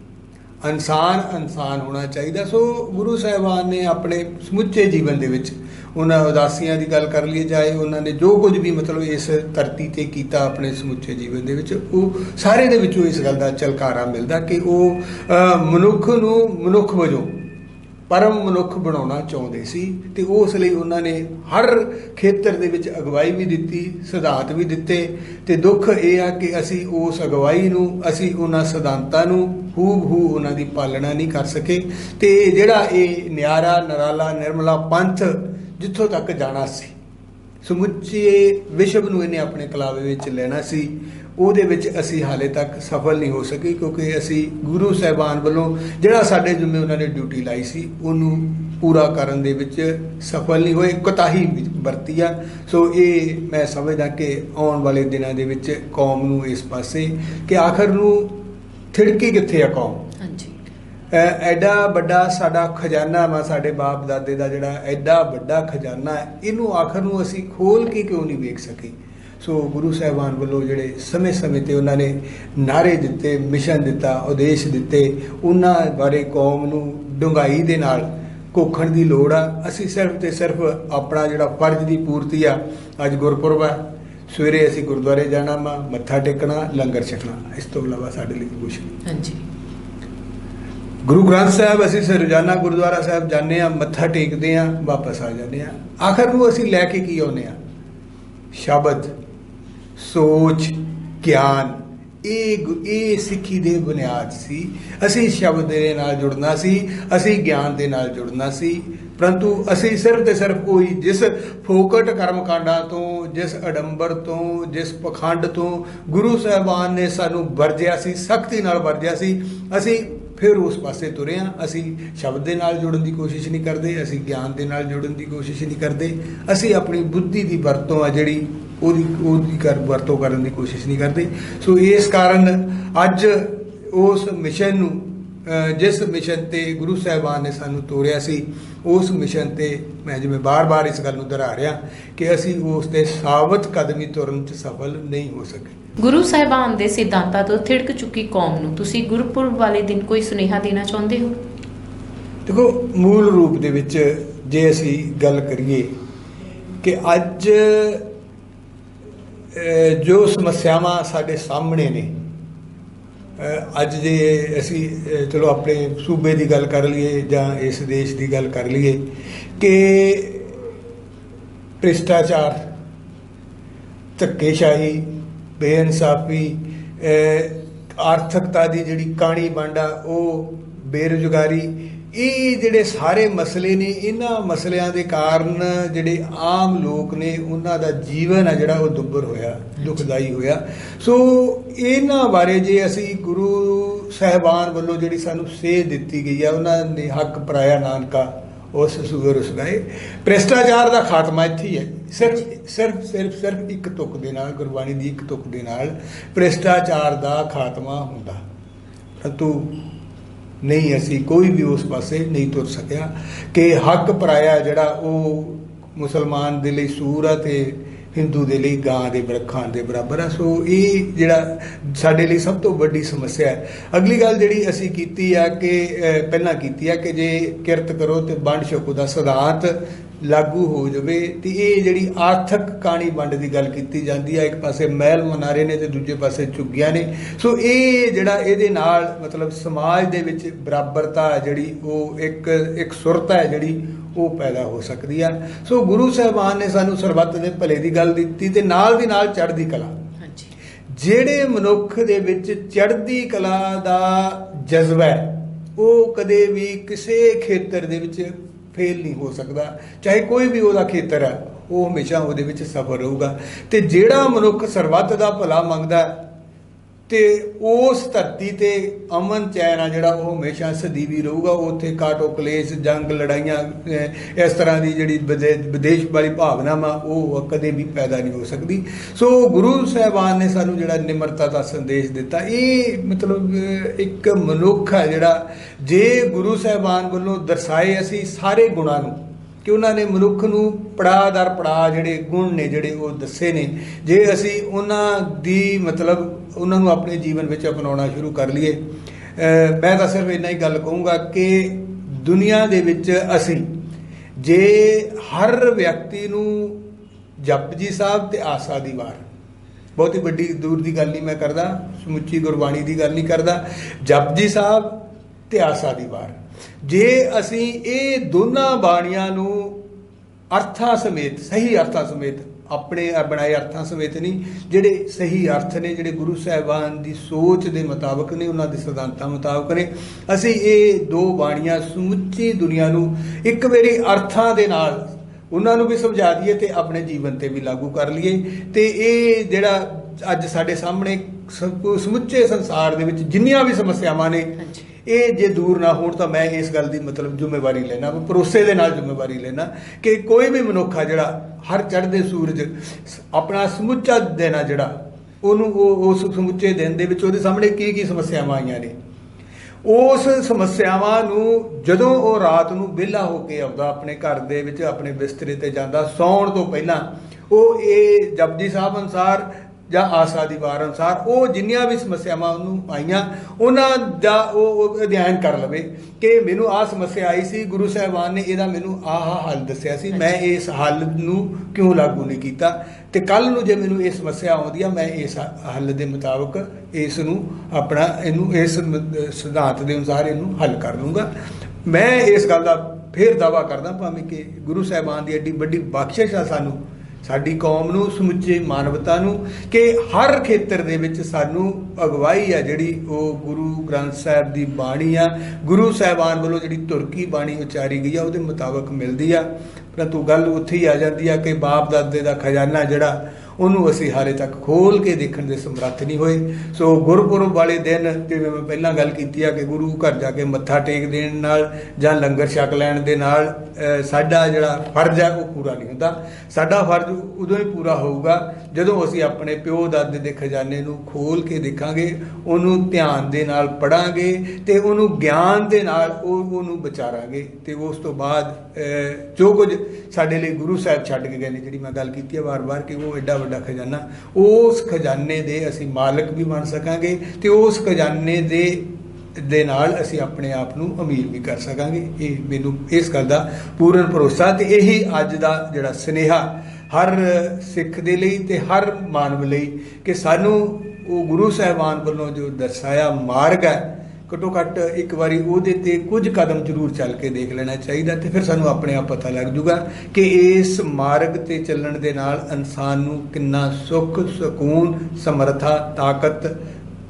ਇਨਸਾਨ ਇਨਸਾਨ ਹੋਣਾ ਚਾਹੀਦਾ। ਸੋ ਗੁਰੂ ਸਾਹਿਬਾਨ ਨੇ ਆਪਣੇ ਸਮੁੱਚੇ ਜੀਵਨ ਦੇ ਵਿੱਚ ਉਹਨਾਂ ਉਦਾਸੀਆਂ ਦੀ ਗੱਲ ਕਰ ਲਈ ਜਾਏ ਉਹਨਾਂ ਨੇ ਜੋ ਕੁਝ ਵੀ ਮਤਲਬ ਇਸ ਧਰਤੀ ਤੇ ਕੀਤਾ ਆਪਣੇ ਸਮੁੱਚੇ ਜੀਵਨ ਦੇ ਵਿੱਚ ਉਹ ਸਾਰੇ ਦੇ ਵਿੱਚੋਂ ਇਸ ਗੱਲ ਦਾ ਝਲਕਾਰਾ ਮਿਲਦਾ ਕਿ ਉਹ ਮਨੁੱਖ ਨੂੰ ਮਨੁੱਖ ਵਜੋਂ ਪਰਮ ਮਨੁੱਖ ਬਣਾਉਣਾ ਚਾਹੁੰਦੇ ਸੀ ਤੇ ਉਸ ਲਈ ਉਹਨਾਂ ਨੇ ਹਰ ਖੇਤਰ ਦੇ ਵਿੱਚ ਅਗਵਾਈ ਵੀ ਦਿੱਤੀ, ਸਿਧਾਂਤ ਵੀ ਦਿੱਤੇ ਤੇ ਦੁੱਖ ਇਹ ਆ ਕਿ ਅਸੀਂ ਉਸ ਅਗਵਾਈ ਨੂੰ, ਅਸੀਂ ਉਹਨਾਂ ਸਿਧਾਂਤਾਂ ਨੂੰ ਹੂਬ ਹੂ ਉਹਨਾਂ ਦੀ ਪਾਲਣਾ ਨਹੀਂ ਕਰ ਸਕੇ ਤੇ ਜਿਹੜਾ ਇਹ ਨਿਆਰਾ, ਨਰਾਲਾ, ਨਿਰਮਲਾ ਪੰਥ ਜਿੱਥੋਂ ਤੱਕ ਜਾਣਾ ਸੀ, ਸਮੁੱਚੇ ਵਿਸ਼ਵ ਨੂੰ ਇਹਨੇ ਆਪਣੇ ਕਲਾਵੇ ਵਿੱਚ ਲੈਣਾ ਸੀ। ਉਹਦੇ ਵਿੱਚ ਅਸੀਂ ਹਾਲੇ ਤੱਕ ਸਫਲ ਨਹੀਂ ਹੋ ਸਕੇ ਕਿਉਂਕਿ ਅਸੀਂ ਗੁਰੂ ਸਾਹਿਬਾਨ ਵੱਲੋਂ ਜਿਹੜਾ ਸਾਡੇ ਜਿੰਮੇ ਉਹਨਾਂ ਨੇ ਡਿਊਟੀ ਲਾਈ ਸੀ ਉਹਨੂੰ ਪੂਰਾ ਕਰਨ ਦੇ ਵਿੱਚ ਸਫਲ ਨਹੀਂ ਹੋਏ ਕੋਤਾਹੀ ਵਰਤੀ ਆ। ਸੋ ਇਹ ਮੈਂ ਸਮਝਦਾ ਕਿ ਆਉਣ ਵਾਲੇ ਦਿਨਾਂ ਦੇ ਵਿੱਚ ਕੌਮ ਨੂੰ ਇਸ ਪਾਸੇ ਕਿ ਆਖਰ ਨੂੰ ਥਿੜਕੀ ਕਿੱਥੇ ਆ ਕੌਮ? ਹਾਂਜੀ। ਐਡਾ ਵੱਡਾ ਸਾਡਾ ਖਜ਼ਾਨਾ ਵਾ ਸਾਡੇ ਬਾਪ ਦਾਦੇ ਦਾ ਜਿਹੜਾ ਐਡਾ ਵੱਡਾ ਖਜ਼ਾਨਾ ਇਹਨੂੰ ਆਖਰ ਨੂੰ ਅਸੀਂ ਖੋਲ ਕੇ ਕਿਉਂ ਨਹੀਂ ਵੇਖ ਸਕੇ? ਸੋ ਗੁਰੂ ਸਾਹਿਬਾਨ ਵੱਲੋਂ ਜਿਹੜੇ ਸਮੇਂ-ਸਮੇਂ ਤੇ ਉਹਨਾਂ ਨੇ ਨਾਰੇ ਦਿੱਤੇ ਮਿਸ਼ਨ ਦਿੱਤਾ ਉਦੇਸ਼ ਦਿੱਤੇ ਉਹਨਾਂ ਬਾਰੇ ਕੌਮ ਨੂੰ ਡੂੰਘਾਈ ਦੇ ਨਾਲ ਕੋਖਣ ਦੀ ਲੋੜ ਆ। ਅਸੀਂ ਸਿਰਫ ਤੇ ਸਿਰਫ ਆਪਣਾ ਜਿਹੜਾ ਫਰਜ਼ ਦੀ ਪੂਰਤੀ ਆ ਅੱਜ ਗੁਰਪੁਰਬ ਆ। ਸਵੇਰੇ ਅਸੀਂ ਗੁਰਦੁਆਰੇ ਜਾਣਾ ਵਾ ਮੱਥਾ ਟੇਕਣਾ ਲੰਗਰ ਛਕਣਾ। ਇਸ ਤੋਂ ਇਲਾਵਾ ਸਾਡੇ ਲਈ ਕੁਝ ਨਹੀਂ। ਹਾਂਜੀ। ਗੁਰੂ ਗ੍ਰੰਥ ਸਾਹਿਬ ਅਸੀਂ ਸ- ਰੋਜ਼ਾਨਾ ਗੁਰਦੁਆਰਾ ਸਾਹਿਬ ਜਾਂਦੇ ਆ ਮੱਥਾ ਟੇਕਦੇ ਆ ਵਾਪਸ ਆ ਜਾਂਦੇ ਆ ਆਖਰ ਨੂੰ ਅਸੀਂ ਲੈ ਕੇ ਕੀ ਆਉਂਦੇ ਆ ਸ਼ਬਦ। ਸੋਚ, ਗਿਆਨ, ਇਹ ਗੁ- ਇਹ ਸਿੱਖੀ ਦੇ ਬੁਨਿਆਦ ਸੀ। ਅਸੀਂ ਸ਼ਬਦ ਦੇ ਨਾਲ ਜੁੜਨਾ ਸੀ, ਅਸੀਂ ਗਿਆਨ ਦੇ ਨਾਲ ਜੁੜਨਾ ਸੀ। ਪਰੰਤੂ ਅਸੀਂ ਸਿਰਫ ਤੇ ਸਿਰਫ ਕੋਈ ਜਿਸ ਫੋਕਟ ਕਰਮਕਾਂਡਾਂ ਤੋਂ, ਜਿਸ ਅਡੰਬਰ ਤੋਂ, ਜਿਸ ਪਖੰਡ ਤੋਂ ਗੁਰੂ ਸਾਹਿਬਾਨ ਨੇ ਸਾਨੂੰ ਵਰਜਿਆ ਸੀ, ਸਖਤੀ ਨਾਲ ਵਰਜਿਆ ਸੀ, ਅਸੀਂ ਫਿਰ ਉਸ ਪਾਸੇ ਤੁਰੇ ਹਾਂ। ਅਸੀਂ ਸ਼ਬਦ ਦੇ ਨਾਲ ਜੁੜਨ ਦੀ ਕੋਸ਼ਿਸ਼ ਨਹੀਂ ਕਰਦੇ, ਅਸੀਂ ਗਿਆਨ ਦੇ ਨਾਲ ਜੁੜਨ ਦੀ ਕੋਸ਼ਿਸ਼ ਨਹੀਂ ਕਰਦੇ। ਅਸੀਂ ਆਪਣੀ ਬੁੱਧੀ ਦੀ ਵਰਤੋਂ ਆ ਜਿਹੜੀ ਉਹਦੀ ਉਹਦੀ ਕਰ ਵਰਤੋਂ ਕਰਨ ਦੀ ਕੋਸ਼ਿਸ਼ ਨਹੀਂ ਕਰਦੇ। ਸੋ ਇਸ ਕਾਰਨ ਅੱਜ ਉਸ ਮਿਸ਼ਨ ਨੂੰ ਜਿਸ ਮਿਸ਼ਨ ਤੇ ਗੁਰੂ ਸਾਹਿਬਾਨ ਨੇ ਸਾਨੂੰ ਤੋਰਿਆ ਸੀ ਉਸ ਮਿਸ਼ਨ ਤੇ ਮੈਂ ਜਿਵੇਂ ਬਾਰ-ਬਾਰ ਇਸ ਗੱਲ ਨੂੰ ਦੁਹਰਾ ਰਿਹਾ ਕਿ ਅਸੀਂ ਉਸ ਤੇ ਸਾਬਤ ਕਦਮੀ ਤੁਰਨ ਚ ਸਫਲ ਨਹੀਂ ਹੋ ਸਕੇ। ਗੁਰੂ ਸਾਹਿਬਾਨ ਦੇ ਸਿਧਾਂਤਾਂ ਤੋਂ ਥਿੜਕ ਚੁੱਕੀ ਕੌਮ ਨੂੰ ਤੁਸੀਂ ਗੁਰਪੁਰਬ ਵਾਲੇ ਦਿਨ ਕੋਈ ਸੁਨੇਹਾ ਦੇਣਾ ਚਾਹੁੰਦੇ ਹੋ? ਦੇਖੋ ਮੂਲ ਰੂਪ ਦੇ ਵਿੱਚ ਜੇ ਅਸੀਂ ਗੱਲ ਕਰੀਏ ਕਿ ਅੱਜ ਜੋ ਸਮੱਸਿਆਵਾਂ ਸਾਡੇ ਸਾਹਮਣੇ ਨੇ ਅੱਜ ਜੇ ਅਸੀਂ ਚਲੋ ਆਪਣੇ ਸੂਬੇ ਦੀ ਗੱਲ ਕਰ ਲਈਏ ਜਾਂ ਇਸ ਦੇਸ਼ ਦੀ ਗੱਲ ਕਰ ਲਈਏ ਕਿ ਭ੍ਰਿਸ਼ਟਾਚਾਰ, ਧੱਕੇਸ਼ਾਹੀ, ਬੇਇਨਸਾਫੀ ਆਰਥਿਕਤਾ ਦੀ ਜਿਹੜੀ ਕਾਣੀ ਬਾਂਡਾ ਉਹ ਬੇਰੁਜ਼ਗਾਰੀ ਇਹ ਜਿਹੜੇ ਸਾਰੇ ਮਸਲੇ ਨੇ, ਇਹਨਾਂ ਮਸਲਿਆਂ ਦੇ ਕਾਰਨ ਜਿਹੜੇ ਆਮ ਲੋਕ ਨੇ, ਉਹਨਾਂ ਦਾ ਜੀਵਨ ਆ ਜਿਹੜਾ ਉਹ ਦੁੱਬਰ ਹੋਇਆ, ਦੁਖਦਾਈ ਹੋਇਆ। ਸੋ ਇਹਨਾਂ ਬਾਰੇ ਜੇ ਅਸੀਂ ਗੁਰੂ ਸਾਹਿਬਾਨ ਵੱਲੋਂ ਜਿਹੜੀ ਸਾਨੂੰ ਸੇਧ ਦਿੱਤੀ ਗਈ ਆ, ਉਹਨਾਂ ਨੇ ਹੱਕ ਪਰਾਇਆ ਨਾਨਕਾ ਉਸ ਸੂਰ ਉਸ ਗਏ। ਭ੍ਰਿਸ਼ਟਾਚਾਰ ਦਾ ਖਾਤਮਾ ਇੱਥੇ ਹੀ ਹੈ। ਸਿਰਫ ਸਿਰਫ ਸਿਰਫ ਸਿਰਫ ਇੱਕ ਤੁਕ ਦੇ ਨਾਲ, ਗੁਰਬਾਣੀ ਦੀ ਇੱਕ ਤੁਕ ਦੇ ਨਾਲ ਭ੍ਰਿਸ਼ਟਾਚਾਰ ਦਾ ਖਾਤਮਾ ਹੁੰਦਾ। ਪਰੰਤੂ ਨਹੀਂ ਅਸੀਂ ਕੋਈ ਵੀ ਉਸ ਪਾਸੇ ਨਹੀਂ ਤੁਰ ਸਕਿਆ। ਕਿ ਹੱਕ ਪਰਾਇਆ ਜਿਹੜਾ ਉਹ ਮੁਸਲਮਾਨ ਦੇ ਲਈ ਸੂਰ ਆ ਤੇ ਹਿੰਦੂ ਦੇ ਲਈ ਗਾਂ ਦੇ ਬਰਖਾਂ ਦੇ ਬਰਾਬਰ ਆ। ਸੋ ਇਹ ਜਿਹੜਾ ਸਾਡੇ ਲਈ ਸਭ ਤੋਂ ਵੱਡੀ ਸਮੱਸਿਆ ਹੈ। ਅਗਲੀ ਗੱਲ ਜਿਹੜੀ ਅਸੀਂ ਕੀਤੀ ਆ ਕਿ ਪਹਿਲਾਂ ਕੀਤੀ ਆ ਕਿ ਜੇ ਕਿਰਤ ਕਰੋ ਤੇ ਵੰਡ ਛਕੋ ਦਾ ਸਿਧਾਂਤ ਲਾਗੂ ਹੋ ਜਾਵੇ ਤੇ ਇਹ ਜਿਹੜੀ ਆਰਥਿਕ ਕਾਣੀ ਵੰਡ ਦੀ ਗੱਲ ਕੀਤੀ ਜਾਂਦੀ ਹੈ ਇੱਕ ਪਾਸੇ ਮਹਿਲ ਮਨਾਰੇ ਨੇ ਤੇ ਦੂਜੇ ਪਾਸੇ ਝੁੱਗੀਆਂ ਨੇ। ਸੋ ਇਹ ਜਿਹੜਾ ਇਹਦੇ ਨਾਲ ਮਤਲਬ ਸਮਾਜ ਦੇ ਵਿੱਚ ਬਰਾਬਰਤਾ ਹੈ ਜਿਹੜੀ ਉਹ ਇੱਕ ਇੱਕ ਸੁਰਤਾ ਹੈ ਜਿਹੜੀ ਉਹ ਪੈਦਾ ਹੋ ਸਕਦੀ ਆ। ਸੋ ਗੁਰੂ ਸਾਹਿਬਾਨ ਨੇ ਸਾਨੂੰ ਸਰਬੱਤ ਦੇ ਭਲੇ ਦੀ ਗੱਲ ਦਿੱਤੀ ਤੇ ਨਾਲ ਦੀ ਨਾਲ ਚੜ੍ਹਦੀ ਕਲਾ। ਹਾਂਜੀ। ਜਿਹੜੇ ਮਨੁੱਖ ਦੇ ਵਿੱਚ ਚੜ੍ਹਦੀ ਕਲਾ ਦਾ ਜਜ਼ਬਾ ਹੈ ਉਹ ਕਦੇ ਵੀ ਕਿਸੇ ਖੇਤਰ ਦੇ ਵਿੱਚ ਫੇਲ ਨਹੀਂ ਹੋ ਸਕਦਾ। ਚਾਹੇ ਕੋਈ ਵੀ ਉਹਦਾ ਖੇਤਰ ਹੈ, ਉਹ ਹਮੇਸ਼ਾ ਉਹਦੇ ਵਿੱਚ ਸਫਲ ਰਹੂਗਾ। ਤੇ ਜਿਹੜਾ ਮਨੁੱਖ ਸਰਬੱਤ ਦਾ ਭਲਾ ਮੰਗਦਾ ਤੇ ਉਸ ਧਰਤੀ ਤੇ ਅਮਨ ਚੈਨ ਆ ਜਿਹੜਾ ਉਹ ਹਮੇਸ਼ਾ ਸਦੀਵੀ ਰਹੂਗਾ, ਉੱਥੇ ਕਾਟੋ ਕਲੇਸ਼, ਜੰਗ ਲੜਾਈਆਂ ਇਸ ਤਰ੍ਹਾਂ ਦੀ ਜਿਹੜੀ ਵਿਦੇ- ਵਿਦੇਸ਼ ਵਾਲੀ ਭਾਵਨਾਵਾਂ ਉਹ ਕਦੇ ਵੀ ਪੈਦਾ ਨਹੀਂ ਹੋ ਸਕਦੀ। ਸੋ ਗੁਰੂ ਸਾਹਿਬਾਨ ਨੇ ਸਾਨੂੰ ਜਿਹੜਾ ਨਿਮਰਤਾ ਦਾ ਸੰਦੇਸ਼ ਦਿੱਤਾ, ਇਹ ਮਤਲਬ ਇੱਕ ਮਨੁੱਖ ਹੈ ਜਿਹੜਾ, ਜੇ ਗੁਰੂ ਸਾਹਿਬਾਨ ਵੱਲੋਂ ਦਰਸਾਏ ਅਸੀਂ ਸਾਰੇ ਗੁਣਾਂ ਨੂੰ ਕਿ ਉਹਨਾਂ ਨੇ ਮਨੁੱਖ ਨੂੰ ਪੜਾਅ ਦਰ ਪੜਾਅ ਜਿਹੜੇ ਗੁਣ ਨੇ ਜਿਹੜੇ ਉਹ ਦੱਸੇ ਨੇ, ਜੇ ਅਸੀਂ ਉਹਨਾਂ ਦੀ ਮਤਲਬ ਉਹਨਾਂ ਨੂੰ ਆਪਣੇ ਜੀਵਨ ਵਿੱਚ ਅਪਣਾਉਣਾ ਸ਼ੁਰੂ ਕਰ ਲਈਏ ਮੈਂ ਤਾਂ ਸਿਰਫ ਇੰਨਾ ਹੀ ਗੱਲ ਕਹੂੰਗਾ ਕਿ ਦੁਨੀਆ ਦੇ ਵਿੱਚ ਅਸੀਂ ਜੇ ਹਰ ਵਿਅਕਤੀ ਨੂੰ ਜਪਜੀ ਸਾਹਿਬ ਤੇ ਆਸਾ ਦੀ ਵਾਰ, ਬਹੁਤੀ ਵੱਡੀ ਦੂਰ ਦੀ ਗੱਲ ਨਹੀਂ ਮੈਂ ਕਰਦਾ, ਸਮੁੱਚੀ ਗੁਰਬਾਣੀ ਦੀ ਗੱਲ ਨਹੀਂ ਕਰਦਾ ਜਪਜੀ ਸਾਹਿਬ ਤੇ ਆਸਾ ਦੀ ਵਾਰ। ਜੇ ਅਸੀਂ ਇਹ ਦੋਨਾਂ ਬਾਣੀਆਂ ਨੂੰ ਅਰਥਾਂ ਸਮੇਤ, ਸਹੀ ਅਰਥਾਂ ਸਮੇਤ, ਆਪਣੇ ਬਣਾਏ ਅਰਥਾਂ ਸਮੇਤ ਨਹੀਂ, ਜਿਹੜੇ ਸਹੀ ਅਰਥ ਨੇ, ਜਿਹੜੇ ਗੁਰੂ ਸਾਹਿਬਾਨ ਦੀ ਸੋਚ ਦੇ ਮੁਤਾਬਕ ਨੇ, ਉਹਨਾਂ ਦੇ ਸਿਧਾਂਤਾਂ ਮੁਤਾਬਕ ਨੇ, ਅਸੀਂ ਇਹ ਦੋ ਬਾਣੀਆਂ ਸਮੁੱਚੀ ਦੁਨੀਆ ਨੂੰ ਇੱਕ ਵਾਰੀ ਅਰਥਾਂ ਦੇ ਨਾਲ ਉਹਨਾਂ ਨੂੰ ਵੀ ਸਮਝਾ ਦਈਏ ਤੇ ਆਪਣੇ ਜੀਵਨ ਤੇ ਵੀ ਲਾਗੂ ਕਰ ਲਈਏ ਤੇ ਇਹ ਜਿਹੜਾ ਅੱਜ ਸਾਡੇ ਸਾਹਮਣੇ ਸਮੁੱਚੇ ਸੰਸਾਰ ਦੇ ਵਿੱਚ ਜਿੰਨੀਆਂ ਵੀ ਸਮੱਸਿਆਵਾਂ ਨੇ ਇਹ ਜੇ ਦੂਰ ਨਾ ਹੋਣ ਤਾਂ ਮੈਂ ਇਸ ਗੱਲ ਦੀ ਮਤਲਬ ਜ਼ਿੰਮੇਵਾਰੀ ਲੈਣਾ ਭਰੋਸੇ ਦੇ ਨਾਲ ਜ਼ਿੰਮੇਵਾਰੀ ਲੈਣਾ ਕਿ ਕੋਈ ਵੀ ਮਨੁੱਖ ਆ ਜਿਹੜਾ ਹਰ ਚੜ੍ਹਦੇ ਸੂਰਜ ਆਪਣਾ ਸਮੁੱਚਾ ਦਿਨ ਆ ਜਿਹੜਾ, ਉਹਨੂੰ ਉਹ, ਉਸ ਸਮੁੱਚੇ ਦਿਨ ਦੇ ਵਿੱਚ ਉਹਦੇ ਸਾਹਮਣੇ ਕੀ ਕੀ ਸਮੱਸਿਆਵਾਂ ਆਈਆਂ ਨੇ। ਉਸ ਸਮੱਸਿਆਵਾਂ ਨੂੰ ਜਦੋਂ ਉਹ ਰਾਤ ਨੂੰ ਵਿਹਲਾ ਹੋ ਕੇ ਆਉਂਦਾ, ਆਪਣੇ ਘਰ ਦੇ ਵਿੱਚ, ਆਪਣੇ ਬਿਸਤਰੇ ਤੇ ਜਾਂਦਾ, ਸੌਣ ਤੋਂ ਪਹਿਲਾਂ, ਉਹ ਇਹ ਜਪਜੀ ਸਾਹਿਬ ਅਨਸਾਰ ਜਾਂ ਆਸਾ ਦੀ ਵਾਰ ਅਨਸਾਰ ਉਹ ਜਿੰਨੀਆਂ ਵੀ ਸਮੱਸਿਆਵਾਂ ਉਹਨੂੰ ਆਈਆਂ ਉਹਨਾਂ ਦਾ ਉਹ ਅਧਿਐਨ ਕਰ ਲਵੇ ਕਿ ਮੈਨੂੰ ਆਹ ਸਮੱਸਿਆ ਆਈ ਸੀ ਗੁਰੂ ਸਾਹਿਬਾਨ ਨੇ ਇਹਦਾ ਮੈਨੂੰ ਆਹ ਹੱਲ ਦੱਸਿਆ ਸੀ ਮੈਂ ਇਸ ਹੱਲ ਨੂੰ ਕਿਉਂ ਲਾਗੂ ਨਹੀਂ ਕੀਤਾ ਤੇ ਕੱਲ ਨੂੰ ਜੇ ਮੈਨੂੰ ਇਹ ਸਮੱਸਿਆ ਆਉਂਦੀ ਆ ਮੈਂ ਇਸ ਹੱਲ ਦੇ ਮੁਤਾਬਕ ਇਸ ਨੂੰ ਆਪਣਾ ਇਹਨੂੰ ਇਸ ਸਿਧਾਂਤ ਦੇ ਅਨੁਸਾਰ ਇਹਨੂੰ ਹੱਲ ਕਰ ਲੂੰਗਾ ਮੈਂ ਇਸ ਗੱਲ ਦਾ ਫੇਰ ਦਾਵਾ ਕਰਦਾ ਭਾਵੇਂ ਕਿ ਗੁਰੂ ਸਾਹਿਬਾਨ ਦੀ ਐਡੀ ਵੱਡੀ ਬਖਸ਼ਿਸ਼ ਆ ਸਾਨੂੰ ਸਾਡੀ ਕੌਮ ਨੂੰ, ਸਮੁੱਚੇ ਮਾਨਵਤਾ ਨੂੰ ਕਿ ਹਰ ਖੇਤਰ ਦੇ ਵਿੱਚ ਸਾਨੂੰ ਅਗਵਾਈ ਆ ਜਿਹੜੀ ਉਹ ਗੁਰੂ ਗ੍ਰੰਥ ਸਾਹਿਬ ਦੀ ਬਾਣੀ ਆ। ਗੁਰੂ ਸਾਹਿਬਾਨ ਵੱਲੋਂ ਜਿਹੜੀ ਤੁਰਕੀ ਬਾਣੀ ਉਚਾਰੀ ਗਈ ਆ, ਉਹਦੇ ਮੁਤਾਬਕ ਮਿਲਦੀ ਆ। ਪਰੰਤੂ ਗੱਲ ਉੱਥੇ ਹੀ ਆ ਜਾਂਦੀ ਆ ਕਿ ਬਾਪ ਦਾਦੇ ਦਾ ਖਜ਼ਾਨਾ ਜਿਹੜਾ ਉਹਨੂੰ ਅਸੀਂ ਹਾਲੇ ਤੱਕ ਖੋਲ ਕੇ ਦੇਖਣ ਦੇ ਸਮਰੱਥ ਨਹੀਂ ਹੋਏ। ਸੋ ਗੁਰਪੁਰਬ ਵਾਲੇ ਦਿਨ ਜਿਵੇਂ ਮੈਂ ਪਹਿਲਾਂ ਗੱਲ ਕੀਤੀ ਆ ਕਿ ਗੁਰੂ ਘਰ ਜਾ ਕੇ ਮੱਥਾ ਟੇਕ ਦੇਣ ਨਾਲ ਜਾਂ ਲੰਗਰ ਛਕ ਲੈਣ ਦੇ ਨਾਲ ਸਾਡਾ ਜਿਹੜਾ ਫਰਜ਼ ਹੈ ਉਹ ਪੂਰਾ ਨਹੀਂ ਹੁੰਦਾ। ਸਾਡਾ ਫਰਜ਼ ਉਦੋਂ ਹੀ ਪੂਰਾ ਹੋਊਗਾ ਜਦੋਂ ਅਸੀਂ ਆਪਣੇ ਪਿਓ ਦਾਦੇ ਦੇ ਖਜ਼ਾਨੇ ਨੂੰ ਖੋਲ ਕੇ ਦੇਖਾਂਗੇ, ਉਹਨੂੰ ਧਿਆਨ ਦੇ ਨਾਲ ਪੜਾਂਗੇ ਤੇ ਉਹਨੂੰ ਗਿਆਨ ਦੇ ਨਾਲ ਉਹ, ਉਹਨੂੰ ਵਿਚਾਰਾਂਗੇ। ਤੇ ਉਸ ਤੋਂ ਬਾਅਦ ਜੋ ਕੁਝ ਸਾਡੇ ਲਈ ਗੁਰੂ ਸਾਹਿਬ ਛੱਡ ਕੇ ਗਏ ਨੇ, ਜਿਹੜੀ ਮੈਂ ਗੱਲ ਕੀਤੀ ਹੈ ਵਾਰ-ਵਾਰ ਕਿ ਉਹ ਐਡਾ ਵੱਡਾ ਖਜ਼ਾਨਾ, ਉਸ ਖਜ਼ਾਨੇ ਦੇ ਅਸੀਂ ਮਾਲਕ ਵੀ ਬਣ ਸਕਾਂਗੇ ਤੇ ਉਸ ਖਜ਼ਾਨੇ ਦੇ ਦੇ ਨਾਲ ਅਸੀਂ ਆਪਣੇ ਆਪ ਨੂੰ ਅਮੀਰ ਵੀ ਕਰ ਸਕਾਂਗੇ। ਇਹ ਮੈਨੂੰ ਇਸ ਗੱਲ ਦਾ ਪੂਰਨ ਭਰੋਸਾ ਤੇ ਇਹੀ ਅੱਜ ਦਾ ਜਿਹੜਾ ਸਨੇਹਾ ਹਰ ਸਿੱਖ ਦੇ ਲਈ ਤੇ ਹਰ ਮਾਨਵ ਲਈ ਕਿ ਸਾਨੂੰ ਉਹ ਗੁਰੂ ਸਾਹਿਬਾਨ ਵੱਲੋਂ ਜੋ ਦਰਸਾਇਆ ਮਾਰਗ ਹੈ ਘੱਟੋ ਘੱਟ ਇੱਕ ਵਾਰੀ ਉਹਦੇ ਤੇ ਕੁਝ ਕਦਮ ਜ਼ਰੂਰ ਚੱਲ ਕੇ ਦੇਖ ਲੈਣਾ ਚਾਹੀਦਾ ਤੇ ਫਿਰ ਸਾਨੂੰ ਆਪਣੇ ਆਪ ਪਤਾ ਲੱਗ ਜੂਗਾ ਕਿ ਇਸ ਮਾਰਗ ਤੇ ਚੱਲਣ ਦੇ ਨਾਲ ਇਨਸਾਨ ਨੂੰ ਕਿੰਨਾ ਸੁੱਖ ਸਕੂਨ ਸਮਰਥਾ ਤਾਕਤ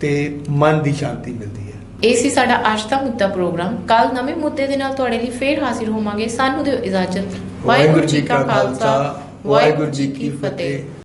ਤੇ ਮਨ ਦੀ ਸ਼ਾਂਤੀ ਮਿਲਦੀ ਹੈ। ਇਹ ਸੀ ਸਾਡਾ ਅੱਜ ਦਾ ਮੁੱਦਾ ਪ੍ਰੋਗਰਾਮ। ਕੱਲ ਨਵੇਂ ਮੁੱਦੇ ਦੇ ਨਾਲ ਤੁਹਾਡੇ ਲਈ ਫੇਰ ਹਾਜ਼ਰ ਹੋਵਾਂਗੇ। ਸਾਨੂੰ ਦਿਓ ਇਜਾਜ਼ਤ। ਵਾਹਿਗੁਰੂ ਜੀ ਕਾ ਖਾਲਸਾ ਵਾਹਿਗੁਰੂ ਜੀ ਕੀ ਫਤਿਹ।